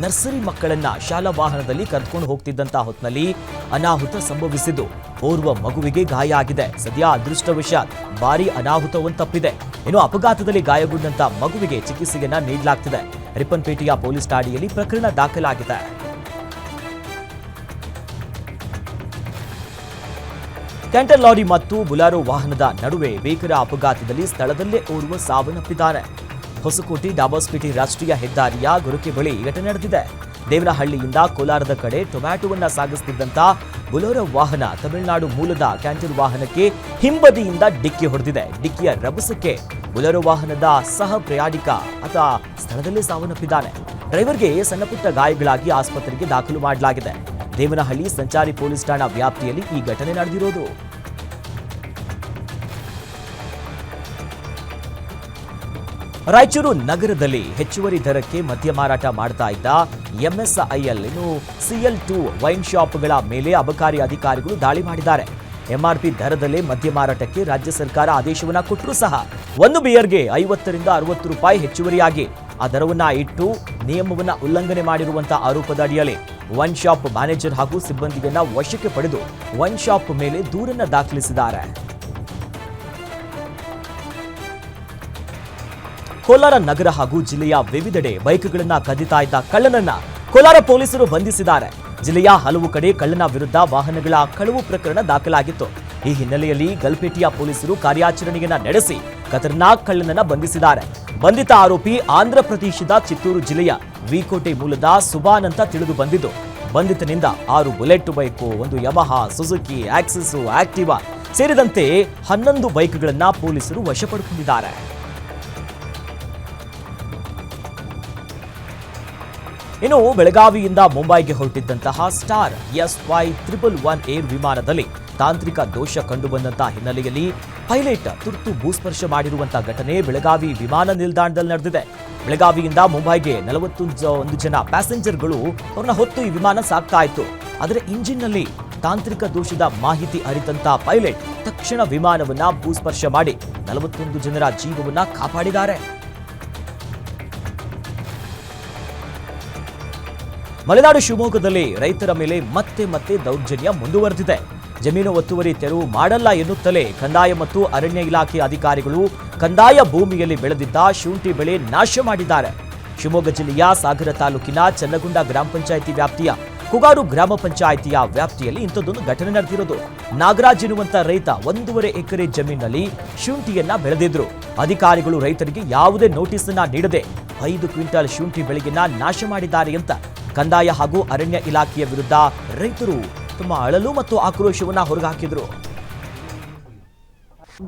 ನರ್ಸರಿ ಮಕ್ಕಳನ್ನ ಶಾಲಾ ವಾಹನದಲ್ಲಿ ಕರೆದುಕೊಂಡು ಹೋಗ್ತಿದ್ದಂತಹ ಹೊತ್ತಿನಲ್ಲಿ ಅನಾಹುತ ಸಂಭವಿಸಿದ್ದು. ಓರ್ವ ಮಗುವಿಗೆ ಗಾಯ ಆಗಿದೆ. ಸದ್ಯ ಅದೃಷ್ಟವಶಾತ್ ಭಾರಿ ತಪ್ಪಿದೆ. ಇನ್ನು ಅಪಘಾತದಲ್ಲಿ ಗಾಯಗೊಂಡಂತಹ ಮಗುವಿಗೆ ಚಿಕಿತ್ಸೆಯನ್ನ ನೀಡಲಾಗ್ತಿದೆ. ರಿಪ್ಪನ್ಪೇಟೆಯ ಪೊಲೀಸ್ ಠಾಣೆಯಲ್ಲಿ ಪ್ರಕರಣ ದಾಖಲಾಗಿದೆ. ಕ್ಯಾಂಟರ್ ಲಾರಿ ಮತ್ತು ಬುಲಾರೋ ವಾಹನದ ನಡುವೆ ಭೀಕರ ಅಪಘಾತದಲ್ಲಿ ಸ್ಥಳದಲ್ಲೇ ಓರ್ವ ಸಾವನ್ನಪ್ಪಿದ್ದಾರೆ. ಹೊಸಕೋಟೆ ಡಾಬಾಸ್ಪೇಟೆ ರಾಷ್ಟ್ರೀಯ ಹೆದ್ದಾರಿಯ ಗುರುಕೆ ಬಳಿ ಘಟನೆ ನಡೆದಿದೆ. ದೇವನಹಳ್ಳಿಯಿಂದ ಕೋಲಾರದ ಕಡೆ ಟೊಮ್ಯಾಟೊವನ್ನು ಸಾಗಿಸುತ್ತಿದ್ದಂತ ಬುಲೋರೋ ವಾಹನ ತಮಿಳುನಾಡು ಮೂಲದ ಕ್ಯಾಂಟರ್ ವಾಹನಕ್ಕೆ ಹಿಂಬದಿಯಿಂದ ಡಿಕ್ಕಿ ಹೊಡೆದಿದೆ. ಡಿಕ್ಕಿಯ ರಭಸಕ್ಕೆ ಬುಲೋರೋ ವಾಹನದ ಸಹ ಪ್ರಯಾಣಿಕ ಆತ ಸ್ಥಳದಲ್ಲೇ ಸಾವನ್ನಪ್ಪಿದ್ದಾನೆ. ಡ್ರೈವರ್ಗೆ ಸಣ್ಣಪುಟ್ಟ ಗಾಯಗಳಾಗಿ ಆಸ್ಪತ್ರೆಗೆ ದಾಖಲು ಮಾಡಲಾಗಿದೆ. ದೇವನಹಳ್ಳಿ ಸಂಚಾರಿ ಪೊಲೀಸ್ ಠಾಣಾ ವ್ಯಾಪ್ತಿಯಲ್ಲಿ ಈ ಘಟನೆ ನಡೆದಿರೋದು. ರಾಯಚೂರು ನಗರದಲ್ಲಿ ಹೆಚ್ಚುವರಿ ದರಕ್ಕೆ ಮದ್ಯ ಮಾರಾಟ ಮಾಡ್ತಾ ಇದ್ದ ಎಂಎಸ್ಐಎಲ್ ಇನ್ನು ಸಿಎಲ್ ಟು ವೈನ್ ಶಾಪ್ಗಳ ಮೇಲೆ ಅಬಕಾರಿ ಅಧಿಕಾರಿಗಳು ದಾಳಿ ಮಾಡಿದ್ದಾರೆ. ಎಂಆರ್ಪಿ ದರದಲ್ಲೇ ಮದ್ಯ ಮಾರಾಟಕ್ಕೆ ರಾಜ್ಯ ಸರ್ಕಾರ ಆದೇಶವನ್ನ ಕೊಟ್ಟರೂ ಸಹ ಒಂದು ಬಿಯರ್ಗೆ ಐವತ್ತರಿಂದ ಅರವತ್ತು ರೂಪಾಯಿ ಹೆಚ್ಚುವರಿಯಾಗಿ ಆ ದರವನ್ನ ಇಟ್ಟು ನಿಯಮವನ್ನ ಉಲ್ಲಂಘನೆ ಮಾಡಿರುವಂತಹ ಆರೋಪದ ಅಡಿಯಲ್ಲಿ ಒನ್ ಶಾಪ್ ಮ್ಯಾನೇಜರ್ ಹಾಗೂ ಸಿಬ್ಬಂದಿಯನ್ನ ವಶಕ್ಕೆ ಪಡೆದು ಒನ್ ಶಾಪ್ ಮೇಲೆ ದೂರನ್ನ ದಾಖಲಿಸಿದ್ದಾರೆ. ಕೋಲಾರ ನಗರ ಹಾಗೂ ಜಿಲ್ಲೆಯ ವಿವಿಧೆಡೆ ಬೈಕ್ಗಳನ್ನ ಕದಿತಾ ಇದ್ದ ಕಳ್ಳನನ್ನ ಕೋಲಾರ ಪೊಲೀಸರು ಬಂಧಿಸಿದ್ದಾರೆ. ಜಿಲ್ಲೆಯ ಹಲವು ಕಡೆ ಕಳ್ಳನ ವಿರುದ್ಧ ವಾಹನಗಳ ಕಳವು ಪ್ರಕರಣ ದಾಖಲಾಗಿತ್ತು. ಈ ಹಿನ್ನೆಲೆಯಲ್ಲಿ ಗಲ್ಪೇಟೆಯ ಪೊಲೀಸರು ಕಾರ್ಯಾಚರಣೆಯನ್ನ ನಡೆಸಿ ಖತರ್ನಾಕ್ ಕಳ್ಳನನ್ನ ಬಂಧಿಸಿದ್ದಾರೆ. ಬಂಧಿತ ಆರೋಪಿ ಆಂಧ್ರ ಪ್ರದೇಶದ ಚಿತ್ತೂರು ಜಿಲ್ಲೆಯ ವಿಕೋಟೆ ಮೂಲದ ಸುಬಾನ್ ಅಂತ ತಿಳಿದು ಬಂದಿದ್ದು, ಬಂಧಿತನಿಂದ ಆರು ಬುಲೆಟ್ ಬೈಕು, ಒಂದು ಯಮಹ, ಸುಜುಕಿ, ಆಕ್ಸಿಸು, ಆಕ್ಟಿವಾ ಸೇರಿದಂತೆ ಹನ್ನೊಂದು ಬೈಕ್ಗಳನ್ನ ಪೊಲೀಸರು ವಶಪಡಿಸಿಕೊಂಡಿದ್ದಾರೆ ಇನ್ನು ಬೆಳಗಾವಿಯಿಂದ ಮುಂಬೈಗೆ ಹೊರಟಿದ್ದಂತಹ star S Y triple one air ವಿಮಾನದಲ್ಲಿ ತಾಂತ್ರಿಕ ದೋಷ ಕಂಡುಬಂದಂತಹ ಹಿನ್ನೆಲೆಯಲ್ಲಿ ಪೈಲಟ್ ತುರ್ತು ಭೂಸ್ಪರ್ಶ ಮಾಡಿರುವಂತಹ ಘಟನೆ ಬೆಳಗಾವಿ ವಿಮಾನ ನಿಲ್ದಾಣದಲ್ಲಿ ನಡೆದಿದೆ. ಬೆಳಗಾವಿಯಿಂದ ಮುಂಬೈಗೆ ನಲವತ್ತೊಂದು ಒಂದು ಜನ ಪ್ಯಾಸೆಂಜರ್ಗಳು ಅವ್ರನ್ನ ಹೊತ್ತು ಈ ವಿಮಾನ ಸಾಕ್ತಾ ಇತ್ತು. ಆದರೆ ಇಂಜಿನ್ನಲ್ಲಿ ತಾಂತ್ರಿಕ ದೋಷದ ಮಾಹಿತಿ ಅರಿತಂತ ಪೈಲಟ್ ತಕ್ಷಣ ವಿಮಾನವನ್ನ ಭೂಸ್ಪರ್ಶ ಮಾಡಿ ನಲವತ್ತೊಂದು ಜನರ ಜೀವವನ್ನ ಕಾಪಾಡಿದ್ದಾರೆ. ಮಲೆನಾಡು ಶಿವಮೊಗ್ಗದಲ್ಲಿ ರೈತರ ಮೇಲೆ ಮತ್ತೆ ಮತ್ತೆ ದೌರ್ಜನ್ಯ ಮುಂದುವರೆದಿದೆ. ಜಮೀನು ಒತ್ತುವರಿ ತೆರವು ಮಾಡಲ್ಲ ಎನ್ನುತ್ತಲೇ ಕಂದಾಯ ಮತ್ತು ಅರಣ್ಯ ಇಲಾಖೆ ಅಧಿಕಾರಿಗಳು ಕಂದಾಯ ಭೂಮಿಯಲ್ಲಿ ಬೆಳೆದಿದ್ದ ಶುಂಠಿ ಬೆಳೆ ನಾಶ ಮಾಡಿದ್ದಾರೆ. ಶಿವಮೊಗ್ಗ ಜಿಲ್ಲೆಯ ಸಾಗರ ತಾಲೂಕಿನ ಚನ್ನಗುಂಡ ಗ್ರಾಮ ಪಂಚಾಯಿತಿ ವ್ಯಾಪ್ತಿಯ ಕುಗಾರು ಗ್ರಾಮ ಪಂಚಾಯಿತಿಯ ವ್ಯಾಪ್ತಿಯಲ್ಲಿ ಇಂಥದ್ದೊಂದು ಘಟನೆ ನಡೆದಿರೋದು. ನಾಗರಾಜ್ ಎನ್ನುವಂತ ರೈತ ಒಂದೂವರೆ ಎಕರೆ ಜಮೀನಿನಲ್ಲಿ ಶುಂಠಿಯನ್ನ ಬೆಳೆದಿದ್ರು. ಅಧಿಕಾರಿಗಳು ರೈತರಿಗೆ ಯಾವುದೇ ನೋಟಿಸ್ ಅನ್ನ ನೀಡದೆ ಐದು ಕ್ವಿಂಟಲ್ ಶುಂಠಿ ಬೆಳೆಯನ್ನ ನಾಶ ಮಾಡಿದ್ದಾರೆ ಅಂತ ಕಂದಾಯ ಹಾಗೂ ಅರಣ್ಯ ಇಲಾಖೆಯ ವಿರುದ್ಧ ರೈತರು ತಮ್ಮ ಅಳಲು ಮತ್ತು ಆಕ್ರೋಶವನ್ನ ಹೊರಗಾಕಿದ್ರು.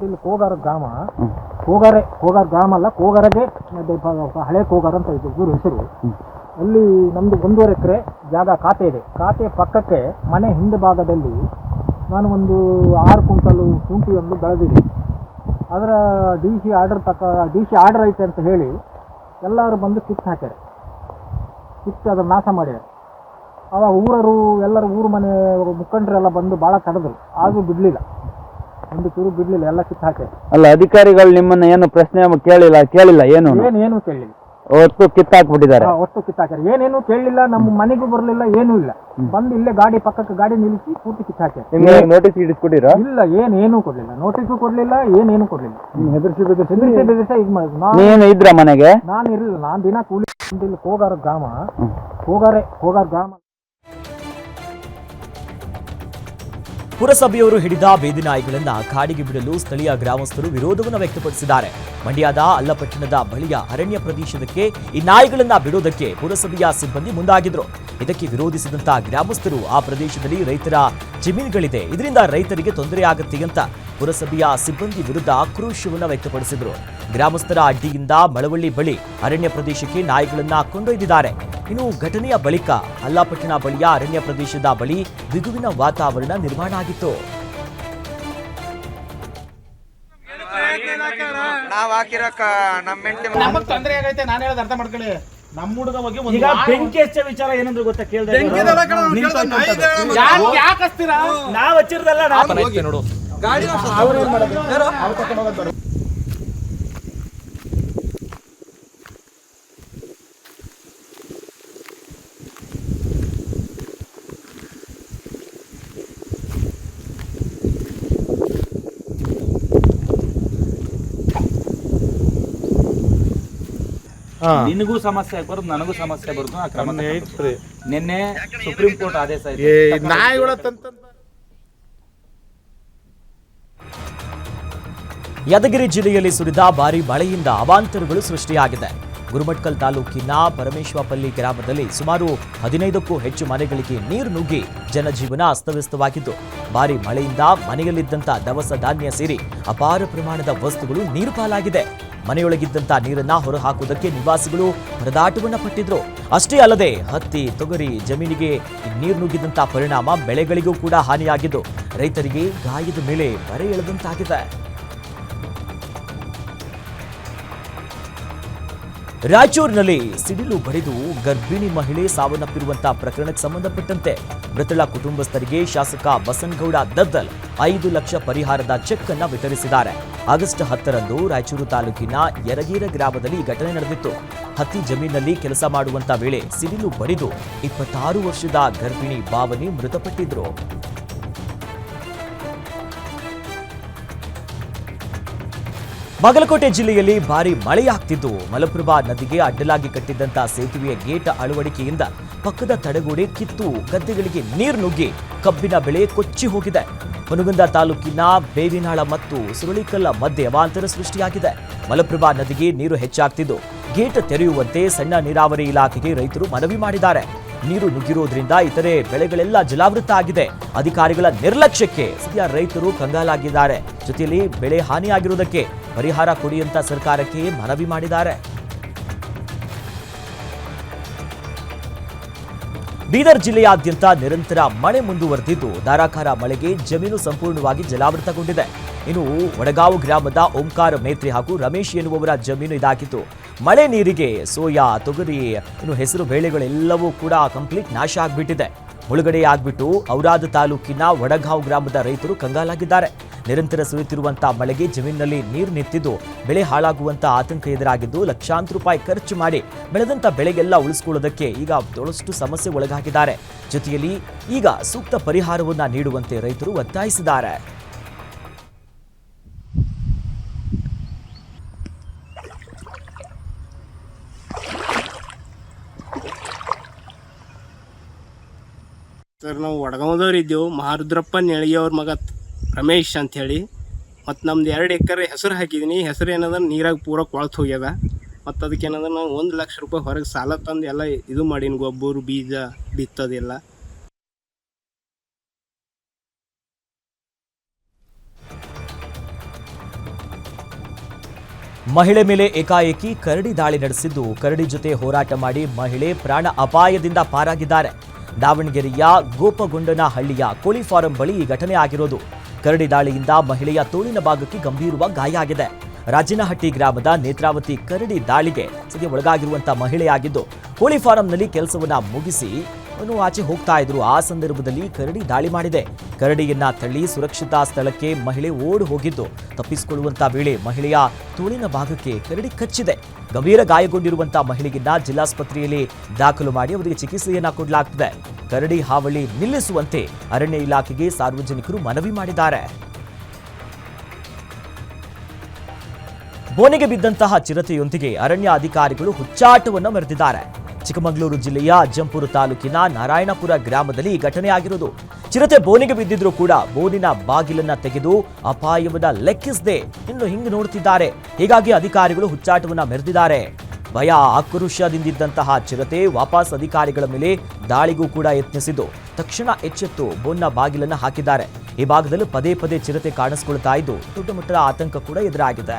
ಇಲ್ಲಿ ಕೋಗಾರ ಗ್ರಾಮ. ಕೋಗಾರೆ, ಕೋಗಾರ ಗ್ರಾಮ ಅಲ್ಲ ಕೋಗಾರಗೆ ಹಳೆ ಕೋಗಾರ ಅಂತ ಇದ್ದು ಊರು ಹೆಸರು. ಅಲ್ಲಿ ನಮ್ದು ಒಂದೂವರೆ ಎಕರೆ ಜಾಗ ಖಾತೆ ಇದೆ. ಖಾತೆ ಪಕ್ಕಕ್ಕೆ ಮನೆ ಹಿಂದೆ ಭಾಗದಲ್ಲಿ ನಾನು ಒಂದು ಆರು ಕುಂಟಲು ಶುಂಠಿಯನ್ನು ಬೆಳೆದಿದೆ. ಅದರ ಡಿ ಸಿ ಆರ್ಡರ್ ತಕ್ಕ ಡಿ ಸಿ ಆರ್ಡರ್ ಐತೆ ಅಂತ ಹೇಳಿ ಎಲ್ಲರೂ ಬಂದು ಕಿತ್ತು ಹಾಕ್ಯಾರೆ. ಕಿತ್ತು ಅದನ್ನು ನಾಶ ಮಾಡ್ಯಾರ. ಅವಾಗ ಊರರು ಎಲ್ಲರೂ ಊರು ಮನೆ ಮುಖಂಡರೆಲ್ಲ ಬಂದು ಭಾಳ ಕಡಿದ್ರು. ಆದರೂ ಬಿಡಲಿಲ್ಲ. ಒಂದು ಚೂರು ಬಿಡಲಿಲ್ಲ ಎಲ್ಲ ಕಿತ್ತು ಹಾಕಿ. ಅಲ್ಲ ಅಧಿಕಾರಿಗಳು ನಿಮ್ಮನ್ನ ಏನು ಪ್ರಶ್ನೆ ಕೇಳಿಲ್ಲ ಕೇಳಿಲ್ಲ ಏನು? ಏನೇನು ಕೇಳಲಿಲ್ಲ ಒಟ್ಟು ಕಿತ್ತಾಕ್ಬಿಟ್ಟಿದ್ದಾರೆ ಒಟ್ಟು ಕಿತ್ತಾಕ್ಯಾರ ಏನೇನು ಕೇಳಲಿಲ್ಲ ನಮ್ಮ ಮನೆಗೂ ಬರಲಿಲ್ಲ ಏನೂ ಇಲ್ಲ. ಬಂದು ಇಲ್ಲೇ ಗಾಡಿ ಪಕ್ಕಕ್ಕೆ ಗಾಡಿ ನಿಲ್ಲಿಸಿ ಪೂರ್ತಿ ಕಿತ್ತಾಕ್ಯಾರ ನಿಮ್ಗೆ ನೋಟಿಸ್ ಹಿಡಿಸ್ಕೊಟ್ಟಿರ ಇಲ್ಲ ಏನೇನು ಕೊಡ್ಲಿಲ್ಲ. ನೋಟಿಸ್ ಕೊಡ್ಲಿಲ್ಲ ಏನೇನು ಕೊಡ್ಲಿಲ್ಲ. ಹೆದರ್ಸಿ ಬೆದರ್ಸಿ ಬೆದರ್ಸಿ ಇದು ಮಾಡಿದ್ರು ನಾನು ನೀನು ಇದ್ರ ಮನೆಗೆ? ನಾನು ಇರಲಿಲ್ಲ. ನಾನು ದಿನ ಕೂಲಿ ಹೋಗಾರ ಗ್ರಾಮ. ಹೋಗಾರೆ ಹೋಗಾರ ಗ್ರಾಮ. ಪುರಸಭೆಯವರು ಹಿಡಿದ ಬೇದಿ ನಾಯಿಗಳನ್ನ ಕಾಡಿಗೆ ಬಿಡಲು ಸ್ಥಳೀಯ ಗ್ರಾಮಸ್ಥರು ವಿರೋಧವನ್ನು ವ್ಯಕ್ತಪಡಿಸಿದ್ದಾರೆ. ಮಂಡ್ಯದ ಅಲ್ಲಪಟ್ಟಣದ ಬಳಿಯ ಅರಣ್ಯ ಪ್ರದೇಶದಕ್ಕೆ ಈ ನಾಯಿಗಳನ್ನ ಬಿಡೋದಕ್ಕೆ ಪುರಸಭೆಯ ಸಿಬ್ಬಂದಿ ಮುಂದಾಗಿದ್ರು. ಇದಕ್ಕೆ ವಿರೋಧಿಸಿದಂತಹ ಗ್ರಾಮಸ್ಥರು ಆ ಪ್ರದೇಶದಲ್ಲಿ ರೈತರ ಜಮೀನುಗಳಿದೆ. ಇದರಿಂದ ರೈತರಿಗೆ ತೊಂದರೆ ಆಗುತ್ತೆ ಅಂತ ಪುರಸಭೆಯ ಸಿಬ್ಬಂದಿ ವಿರುದ್ಧ ಆಕ್ರೋಶವನ್ನು ವ್ಯಕ್ತಪಡಿಸಿದ್ರು. ಗ್ರಾಮಸ್ಥರ ಅಡ್ಡಿಯಿಂದ ಮಳವಳ್ಳಿ ಬಳಿ ಅರಣ್ಯ ಪ್ರದೇಶಕ್ಕೆ ನಾಯಿಗಳನ್ನ ಕೊಂಡೊಯ್ದಿದ್ದಾರೆ ಇನ್ನು ಘಟನೆಯ ಬಳಿಕ ಅಲ್ಲಾಪಟ್ಟಣ ಬಳಿಯ ಅರಣ್ಯ ಪ್ರದೇಶದ ಬಳಿ ಬಿಗುವಿನ ವಾತಾವರಣ ನಿರ್ಮಾಣ ಆಗಿತ್ತು ನಾವ್ ಹಾಕಿರೋ ನಾವು ಹೆಂಡತಿ ನಮಗ್ ತೊಂದರೆ ಆಗೈತೆ ನಾನು ಹೇಳೋದು ಅರ್ಥ ಮಾಡ್ಕೊಳ್ಳಿ ನಮ್ಮ ಹುಡುಗ ಬಗ್ಗೆ ಈಗ ಬೆಂಕಿ ಹಚ್ಚ ವಿಚಾರ ಏನಂದ್ರೆ ಗೊತ್ತಾ ಕೇಳ್ದೆ ಯಾಕೆ ಹಚ್ತೀರಾ ನಾವ್ ಹಚ್ಚಿರ್ದಲ್ಲ ನಾವು ನೋಡು ಅವ್ರೇನ್ ಮಾಡೋದು ಅವ್ರು ಕರ್ಕೊಂಡ್ ಹೋಗೋದು ಬೇಡ. ನಿನಗೂ ಸಮಸ್ಯೆ ಆಗ್ಬಾರ್ದು ನನಗೂ ಸಮಸ್ಯೆ ಬರುದು ಆ ಕ್ರಮ. ನಿನ್ನೆ ಸುಪ್ರೀಂ ಕೋರ್ಟ್ ಆದೇಶ ಆಯ್ತು ಯಾದಗಿರಿ ಜಿಲ್ಲೆಯಲ್ಲಿ ಸುರಿದ ಭಾರಿ ಮಳೆಯಿಂದ ಅವಾಂತರಗಳು ಸೃಷ್ಟಿಯಾಗಿದೆ. ಗುರುಮಟ್ಕಲ್ ತಾಲೂಕಿನ ಪರಮೇಶ್ವರಪಲ್ಲಿ ಗ್ರಾಮದಲ್ಲಿ ಸುಮಾರು ಹದಿನೈದಕ್ಕೂ ಹೆಚ್ಚು ಮನೆಗಳಿಗೆ ನೀರು ನುಗ್ಗಿ ಜನಜೀವನ ಅಸ್ತವ್ಯಸ್ತವಾಗಿದ್ದು ಭಾರಿ ಮಳೆಯಿಂದ ಮನೆಯಲ್ಲಿದ್ದಂಥ ದವಸ ಧಾನ್ಯ ಸೇರಿ ಅಪಾರ ಪ್ರಮಾಣದ ವಸ್ತುಗಳು ನೀರು ಪಾಲಾಗಿದೆ ಮನೆಯೊಳಗಿದ್ದಂತ ನೀರನ್ನ ಹೊರಹಾಕುವುದಕ್ಕೆ ನಿವಾಸಿಗಳು ಪರದಾಟವನ್ನ ಪಟ್ಟಿದ್ರು. ಅಷ್ಟೇ ಅಲ್ಲದೆ ಹತ್ತಿ, ತೊಗರಿ, ಜಮೀನಿಗೆ ನೀರು ನುಗ್ಗಿದಂತ ಪರಿಣಾಮ ಬೆಳೆಗಳಿಗೂ ಕೂಡ ಹಾನಿಯಾಗಿದ್ದು, ರೈತರಿಗೆ ಗಾಯದ ಮೇಲೆ ಬರೆ ಎಳೆದಂತಾಗಿದೆ. ರಾಯಚೂರಿನಲ್ಲಿ ಸಿಡಿಲು ಬಡಿದು ಗರ್ಭಿಣಿ ಮಹಿಳೆ ಸಾವನ್ನಪ್ಪಿರುವಂತಹ ಪ್ರಕರಣಕ್ಕೆ ಸಂಬಂಧಪಟ್ಟಂತೆ ಮೃತಳ ಕುಟುಂಬಸ್ಥರಿಗೆ ಶಾಸಕ ಬಸನಗೌಡ ದದ್ದಲ್ ಐದು ಲಕ್ಷ ಪರಿಹಾರದ ಚೆಕ್ ಅನ್ನ ವಿತರಿಸಿದ್ದಾರೆ. ಆಗಸ್ಟ್ ಹತ್ತರಂದು ರಾಯಚೂರು ತಾಲೂಕಿನ ಯರಗೀರ ಗ್ರಾಮದಲ್ಲಿ ಈ ಘಟನೆ ನಡೆದಿತ್ತು. ಹತ್ತಿ ಜಮೀನಲ್ಲಿ ಕೆಲಸ ಮಾಡುವಂತ ವೇಳೆ ಸಿಡಿಲು ಬಡಿದು ಇಪ್ಪತ್ತಾರು ವರ್ಷದ ಗರ್ಭಿಣಿ ಭಾವನೆ ಮೃತಪಟ್ಟಿದ್ರು. ಬಾಗಲಕೋಟೆ ಜಿಲ್ಲೆಯಲ್ಲಿ ಭಾರಿ ಮಳೆಯಾಗ್ತಿದ್ದು, ಮಲಪ್ರಭಾ ನದಿಗೆ ಅಡ್ಡಲಾಗಿ ಕಟ್ಟಿದ್ದಂತಹ ಸೇತುವೆಯ ಗೇಟ್ ಅಳವಡಿಕೆಯಿಂದ ಪಕ್ಕದ ತಡೆಗೋಡೆ ಕಿತ್ತು, ಗದ್ದೆಗಳಿಗೆ ನೀರು ನುಗ್ಗಿ ಕಬ್ಬಿನ ಬೆಳೆ ಕೊಚ್ಚಿ ಹೋಗಿದೆ. ಹುನಗುಂದ ತಾಲೂಕಿನ ಬೇವಿನಾಳ ಮತ್ತು ಸುರುಳಿಕಲ್ಲ ಮಧ್ಯೆ ಅವಾಂತರ ಸೃಷ್ಟಿಯಾಗಿದೆ. ಮಲಪ್ರಭಾ ನದಿಗೆ ನೀರು ಹೆಚ್ಚಾಗ್ತಿದ್ದು, ಗೇಟ್ ತೆರೆಯುವಂತೆ ಸಣ್ಣ ನೀರಾವರಿ ಇಲಾಖೆಗೆ ರೈತರು ಮನವಿ ಮಾಡಿದ್ದಾರೆ. ನೀರು ನುಗ್ಗಿರುವುದರಿಂದ ಇತರೆ ಬೆಳೆಗಳೆಲ್ಲ ಜಲಾವೃತ ಆಗಿದೆ. ಅಧಿಕಾರಿಗಳ ನಿರ್ಲಕ್ಷ್ಯಕ್ಕೆ ಸದ್ಯ ರೈತರು ಕಂಗಾಲಾಗಿದ್ದಾರೆ. ಜೊತೆಯಲ್ಲಿ ಬೆಳೆ ಹಾನಿಯಾಗಿರುವುದಕ್ಕೆ ಪರಿಹಾರ ಕೊಡಿ ಅಂತ ಸರ್ಕಾರಕ್ಕೆ ಮನವಿ ಮಾಡಿದ್ದಾರೆ. ಬೀದರ್ ಜಿಲ್ಲೆಯಾದ್ಯಂತ ನಿರಂತರ ಮಳೆ ಮುಂದುವರೆದಿದ್ದು, ಧಾರಾಕಾರ ಮಳೆಗೆ ಜಮೀನು ಸಂಪೂರ್ಣವಾಗಿ ಜಲಾವೃತಗೊಂಡಿದೆ. ಇನ್ನು ವಡಗಾಂವ್ ಗ್ರಾಮದ ಓಂಕಾರ ಮೇತ್ರಿ ಹಾಗೂ ರಮೇಶ್ ಎನ್ನುವವರ ಜಮೀನು ಇದಾಗಿತ್ತು ಮಳೆ ನೀರಿಗೆ ಸೋಯಾ, ತೊಗರಿ, ಇನ್ನು ಹೆಸರು ಬೇಳೆಗಳೆಲ್ಲವೂ ಕೂಡ ಕಂಪ್ಲೀಟ್ ನಾಶ ಆಗ್ಬಿಟ್ಟಿದೆ. ಮುಳುಗಡೆ ಆಗ್ಬಿಟ್ಟು ಔರಾದ ತಾಲೂಕಿನ ವಡಗಾಂವ್ ಗ್ರಾಮದ ರೈತರು ಕಂಗಾಲಾಗಿದ್ದಾರೆ. ನಿರಂತರ ಸುರಿಯುತ್ತಿರುವಂತಹ ಮಳೆಗೆ ಜಮೀನಿನಲ್ಲಿ ನೀರು ನಿಂತಿದ್ದು, ಬೆಳೆ ಹಾಳಾಗುವಂತಹ ಆತಂಕ ಎದುರಾಗಿದ್ದು ಲಕ್ಷಾಂತರ ರೂಪಾಯಿ ಖರ್ಚು ಮಾಡಿ ಬೆಳೆದಂತ ಬೆಳೆಗೆಲ್ಲ ಉಳಿಸಿಕೊಳ್ಳೋದಕ್ಕೆ ಈಗ ಬಹಳಷ್ಟು ಸಮಸ್ಯೆ ಒಳಗಾಗಿದ್ದಾರೆ. ಜೊತೆಯಲ್ಲಿ ಈಗ ಸೂಕ್ತ ಪರಿಹಾರವನ್ನ ನೀಡುವಂತೆ ರೈತರು ಒತ್ತಾಯಿಸಿದ್ದಾರೆ. ಸರ್, ನಾವು ವಡಗಾಂವ್ದವ್ರು ಇದ್ದೆವು. ಮಹಾರುದ್ರಪ್ಪ ನೆಳಿಯವ್ರ ಮಗ ರಮೇಶ್ ಅಂಥೇಳಿ ಮತ್ತು ನಮ್ದು ಎರಡು ಎಕರೆ ಹೆಸರು ಹಾಕಿದ್ದೀನಿ ಹೆಸರು ಏನದ ನೀರಾಗ ಪೂರ ಕೊಳತು ಹೋಗ್ಯದ. ಮತ್ತು ಅದಕ್ಕೆ ಏನದ ನಾವು ಒಂದು ಲಕ್ಷ ರೂಪಾಯಿ ಹೊರಗೆ ಸಾಲ ತಂದು ಎಲ್ಲ ಇದು ಮಾಡೀನಿ ಗೊಬ್ಬರ, ಬೀಜ ಬಿತ್ತದೆಲ್ಲ ಮಹಿಳೆ ಮೇಲೆ ಏಕಾಏಕಿ ಕರಡಿ ದಾಳಿ ನಡೆಸಿದ್ದು. ಕರಡಿ ಜೊತೆ ಹೋರಾಟ ಮಾಡಿ ಮಹಿಳೆ ಪ್ರಾಣ ಅಪಾಯದಿಂದ ಪಾರಾಗಿದ್ದಾರೆ. ದಾವಣಗೆರೆಯ ಗೋಪಗೊಂಡನಹಳ್ಳಿಯ ಕೋಳಿ ಫಾರಂ ಬಳಿ ಈ ಘಟನೆ ಆಗಿರೋದು. ಕರಡಿ ದಾಳಿಯಿಂದ ಮಹಿಳೆಯ ತೋಳಿನ ಭಾಗಕ್ಕೆ ಗಂಭೀರವಾಗಿ ಗಾಯ ಆಗಿದೆ. ರಾಜಿನಹಟ್ಟಿ ಗ್ರಾಮದ ನೇತ್ರಾವತಿ ಕರಡಿ ದಾಳಿಗೆ ಒಳಗಾಗಿರುವಂತಹ ಮಹಿಳೆಯಾಗಿದ್ದು, ಕೋಳಿ ಫಾರಂನಲ್ಲಿ ಕೆಲಸವನ್ನ ಮುಗಿಸಿ ಆಚೆ ಹೋಗ್ತಾ ಇದ್ರು. ಆ ಸಂದರ್ಭದಲ್ಲಿ ಕರಡಿ ದಾಳಿ ಮಾಡಿದೆ. ಕರಡಿಯನ್ನ ತಳ್ಳಿ ಸುರಕ್ಷಿತ ಸ್ಥಳಕ್ಕೆ ಮಹಿಳೆ ಓಡಿ ಹೋಗಿದ್ದು. ತಪ್ಪಿಸಿಕೊಳ್ಳುವಂತ ವೇಳೆ ಮಹಿಳೆಯ ತೋಳಿನ ಭಾಗಕ್ಕೆ ಕರಡಿ ಕಚ್ಚಿದೆ. ಗಂಭೀರ ಗಾಯಗೊಂಡಿರುವಂತಹ ಮಹಿಳೆಯನ್ನ ಜಿಲ್ಲಾಸ್ಪತ್ರೆಯಲ್ಲಿ ದಾಖಲು ಮಾಡಿ ಅವರಿಗೆ ಚಿಕಿತ್ಸೆಯನ್ನ ಕೊಡಲಾಗ್ತಿದೆ. ಕರಡಿ ಹಾವಳಿ ನಿಲ್ಲಿಸುವಂತೆ ಅರಣ್ಯ ಇಲಾಖೆಗೆ ಸಾರ್ವಜನಿಕರು ಮನವಿ ಮಾಡಿದ್ದಾರೆ. ಬೋನಿಗೆ ಬಿದ್ದಂತಹ ಚಿರತೆಯೊಂದಿಗೆ ಅರಣ್ಯ ಅಧಿಕಾರಿಗಳು ಹುಚ್ಚಾಟವನ್ನು ಮೆರೆದಿದ್ದಾರೆ ಚಿಕ್ಕಮಗಳೂರು ಜಿಲ್ಲೆಯ ಅಜ್ಜಂಪುರ ತಾಲೂಕಿನ ನಾರಾಯಣಪುರ ಗ್ರಾಮದಲ್ಲಿ ಈ ಘಟನೆ ಆಗಿರೋದು ಚಿರತೆ ಬೋನಿಗೆ ಬಿದ್ದಿದ್ರು ಕೂಡ ಬೋನಿನ ಬಾಗಿಲನ್ನ ತೆಗೆದು ಅಪಾಯವನ್ನ ಲೆಕ್ಕಿಸದೆ ಇನ್ನು ಹಿಂಗೆ ನೋಡ್ತಿದ್ದಾರೆ. ಹೀಗಾಗಿ ಅಧಿಕಾರಿಗಳು ಹುಚ್ಚಾಟವನ್ನ ಮೆರೆದಿದ್ದಾರೆ. ಭಯ ಆಕ್ರೋಶದಿಂದಿದ್ದಂತಹ ಚಿರತೆ ವಾಪಸ್ ಅಧಿಕಾರಿಗಳ ಮೇಲೆ ದಾಳಿಗೂ ಕೂಡ ಯತ್ನಿಸಿದ್ದು. ತಕ್ಷಣ ಎಚ್ಚೆತ್ತು ಬೋನ್ನ ಬಾಗಿಲನ್ನ ಹಾಕಿದ್ದಾರೆ. ಈ ಭಾಗದಲ್ಲಿ ಪದೇ ಪದೇ ಚಿರತೆ ಕಾಣಿಸ್ಕೊಳ್ತಾ ಇದ್ದು, ದೊಡ್ಡ ಆತಂಕ ಕೂಡ ಎದುರಾಗಿದೆ.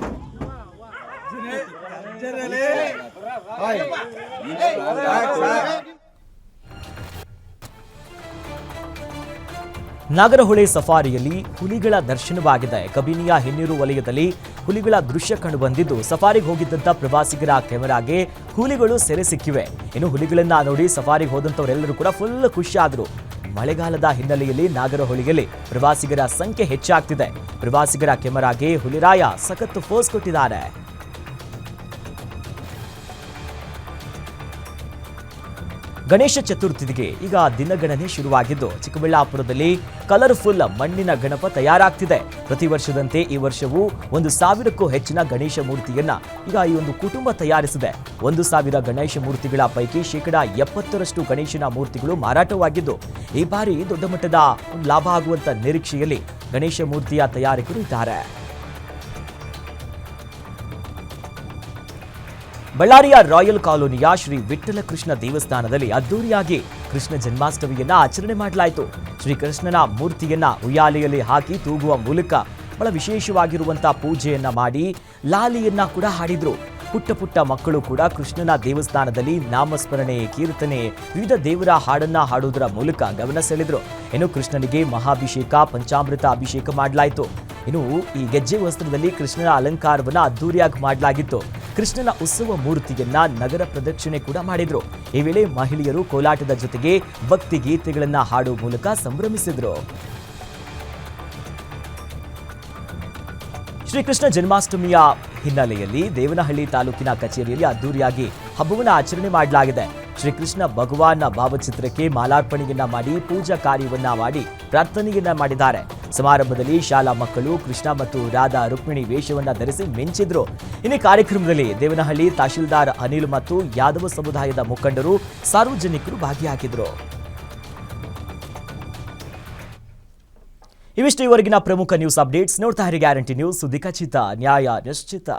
ನಾಗರಹೊಳೆ ಸಫಾರಿಯಲ್ಲಿ ಹುಲಿಗಳ ದರ್ಶನವಾಗಿದೆ. ಕಬಿನಿಯ ಹಿನ್ನೀರು ವಲಯದಲ್ಲಿ ಹುಲಿಗಳ ದೃಶ್ಯ ಕಂಡುಬಂದಿದ್ದು ಸಫಾರಿಗೆ ಹೋಗಿದ್ದಂತ ಪ್ರವಾಸಿಗರ ಕ್ಯಾಮೆರಾಗೆ ಹುಲಿಗಳು ಸೆರೆ ಸಿಕ್ಕಿವೆ. ಇನ್ನು ಹುಲಿಗಳನ್ನ ನೋಡಿ ಸಫಾರಿಗೆ ಹೋದಂಥವರೆಲ್ಲರೂ ಕೂಡ ಫುಲ್ ಖುಷಿಯಾದರು. ಮಳೆಗಾಲದ ಹಿನ್ನೆಲೆಯಲ್ಲಿ ನಾಗರಹೊಳಿಯಲ್ಲಿ ಪ್ರವಾಸಿಗರ ಸಂಖ್ಯೆ ಹೆಚ್ಚಾಗ್ತಿದೆ. ಪ್ರವಾಸಿಗರ ಕ್ಯಾಮೆರಾಗೆ ಹುಲಿರಾಯ ಸಖತ್ತು ಫೋಸ್ ಕೊಟ್ಟಿದ್ದಾರೆ. ಗಣೇಶ ಚತುರ್ಥಿಗೆ ಈಗ ದಿನಗಣನೆ ಶುರುವಾಗಿದ್ದು, ಚಿಕ್ಕಬಳ್ಳಾಪುರದಲ್ಲಿ ಕಲರ್ಫುಲ್ ಮಣ್ಣಿನ ಗಣಪ ತಯಾರಾಗ್ತಿದೆ. ಪ್ರತಿ ವರ್ಷದಂತೆ ಈ ವರ್ಷವೂ ಒಂದು ಸಾವಿರಕ್ಕೂ ಹೆಚ್ಚಿನ ಗಣೇಶ ಮೂರ್ತಿಯನ್ನ ಈಗ ಈ ಒಂದು ಕುಟುಂಬ ತಯಾರಿಸಿದೆ. ಒಂದು ಸಾವಿರ ಗಣೇಶ ಮೂರ್ತಿಗಳ ಪೈಕಿ ಶೇಕಡ ಎಪ್ಪತ್ತರಷ್ಟು ಗಣೇಶನ ಮೂರ್ತಿಗಳು ಮಾರಾಟವಾಗಿದ್ದು, ಈ ಬಾರಿ ದೊಡ್ಡ ಮಟ್ಟದ ಲಾಭ ಆಗುವಂತ ನಿರೀಕ್ಷೆಯಲ್ಲಿ ಗಣೇಶ ಮೂರ್ತಿಯ ತಯಾರಿಕರು ಇದ್ದಾರೆ. ಬಳ್ಳಾರಿಯ ರಾಯಲ್ ಕಾಲೋನಿಯ ಶ್ರೀ ವಿಠ್ಠಲ ಕೃಷ್ಣ ದೇವಸ್ಥಾನದಲ್ಲಿ ಅದ್ದೂರಿಯಾಗಿ ಕೃಷ್ಣ ಜನ್ಮಾಷ್ಟಮಿಯನ್ನ ಆಚರಣೆ ಮಾಡಲಾಯಿತು. ಶ್ರೀ ಕೃಷ್ಣನ ಮೂರ್ತಿಯನ್ನ ಉಯ್ಯಾಲೆಯಲ್ಲಿ ಹಾಕಿ ತೂಗುವ ಮೂಲಕ ಬಹಳ ವಿಶೇಷವಾಗಿರುವಂತಹ ಪೂಜೆಯನ್ನ ಮಾಡಿ ಲಾಲಿಯನ್ನ ಕೂಡ ಹಾಡಿದ್ರು. ಪುಟ್ಟ ಪುಟ್ಟ ಮಕ್ಕಳು ಕೂಡ ಕೃಷ್ಣನ ದೇವಸ್ಥಾನದಲ್ಲಿ ನಾಮಸ್ಮರಣೆ, ಕೀರ್ತನೆ, ವಿವಿಧ ದೇವರ ಹಾಡನ್ನ ಹಾಡುವುದರ ಮೂಲಕ ಗಮನ ಸೆಳೆದ್ರು. ಇನ್ನು ಕೃಷ್ಣನಿಗೆ ಮಹಾಭಿಷೇಕ, ಪಂಚಾಮೃತ ಅಭಿಷೇಕ ಮಾಡಲಾಯಿತು. ಇನ್ನು ಈ ಗೆಜ್ಜೆ ವಸ್ತ್ರದಲ್ಲಿ ಕೃಷ್ಣನ ಅಲಂಕಾರವನ್ನ ಅದ್ದೂರಿಯಾಗಿ ಮಾಡಲಾಗಿತ್ತು. ಕೃಷ್ಣನ ಉತ್ಸವ ಮೂರ್ತಿಯನ್ನ ನಗರ ಪ್ರದಕ್ಷಿಣೆ ಕೂಡ ಮಾಡಿದ್ರು. ಈ ವೇಳೆ ಮಹಿಳೆಯರು ಕೋಲಾಟದ ಜೊತೆಗೆ ಭಕ್ತಿ ಗೀತೆಗಳನ್ನ ಹಾಡುವ ಮೂಲಕ ಸಂಭ್ರಮಿಸಿದ್ರು. ಶ್ರೀಕೃಷ್ಣ ಜನ್ಮಾಷ್ಟಮಿಯ ಹಿನ್ನೆಲೆಯಲ್ಲಿ ದೇವನಹಳ್ಳಿ ತಾಲೂಕಿನ ಕಚೇರಿಯಲ್ಲಿ ಅದ್ದೂರಿಯಾಗಿ ಹಬ್ಬವನ್ನು ಆಚರಣೆ ಮಾಡಲಾಗಿದೆ. ಶ್ರೀಕೃಷ್ಣ ಭಗವಾನ್ನ ಭಾವಚಿತ್ರಕ್ಕೆ ಮಾಲಾರ್ಪಣೆಯನ್ನ ಮಾಡಿ ಪೂಜಾ ಕಾರ್ಯವನ್ನ ಮಾಡಿ ಪ್ರಾರ್ಥನೆಯನ್ನ ಮಾಡಿದ್ದಾರೆ. ಸಮಾರಂಭದಲ್ಲಿ ಶಾಲಾ ಮಕ್ಕಳು ಕೃಷ್ಣ ಮತ್ತು ರಾಧಾ ರುಕ್ಮಿಣಿ ವೇಷವನ್ನ ಧರಿಸಿ ಮಿಂಚಿದ್ರು. ಇನ್ನು ಕಾರ್ಯಕ್ರಮದಲ್ಲಿ ದೇವನಹಳ್ಳಿ ತಹಶೀಲ್ದಾರ್ ಅನಿಲ್ ಮತ್ತು ಯಾದವ ಸಮುದಾಯದ ಮುಖಂಡರು ಸಾರ್ವಜನಿಕರು ಭಾಗಿಯಾಗಿದ್ರು. ಇವಿಷ್ಟು ಇವರೆಗಿನ ಪ್ರಮುಖ ನ್ಯೂಸ್ ಅಪ್ಡೇಟ್ಸ್ ನೋಡ್ತಾ ಇರಿ ಗ್ಯಾರಂಟಿ ನ್ಯೂಸ್ ಸುದ್ದಿ ಖಚಿತ, ನ್ಯಾಯ ನಿಶ್ಚಿತ.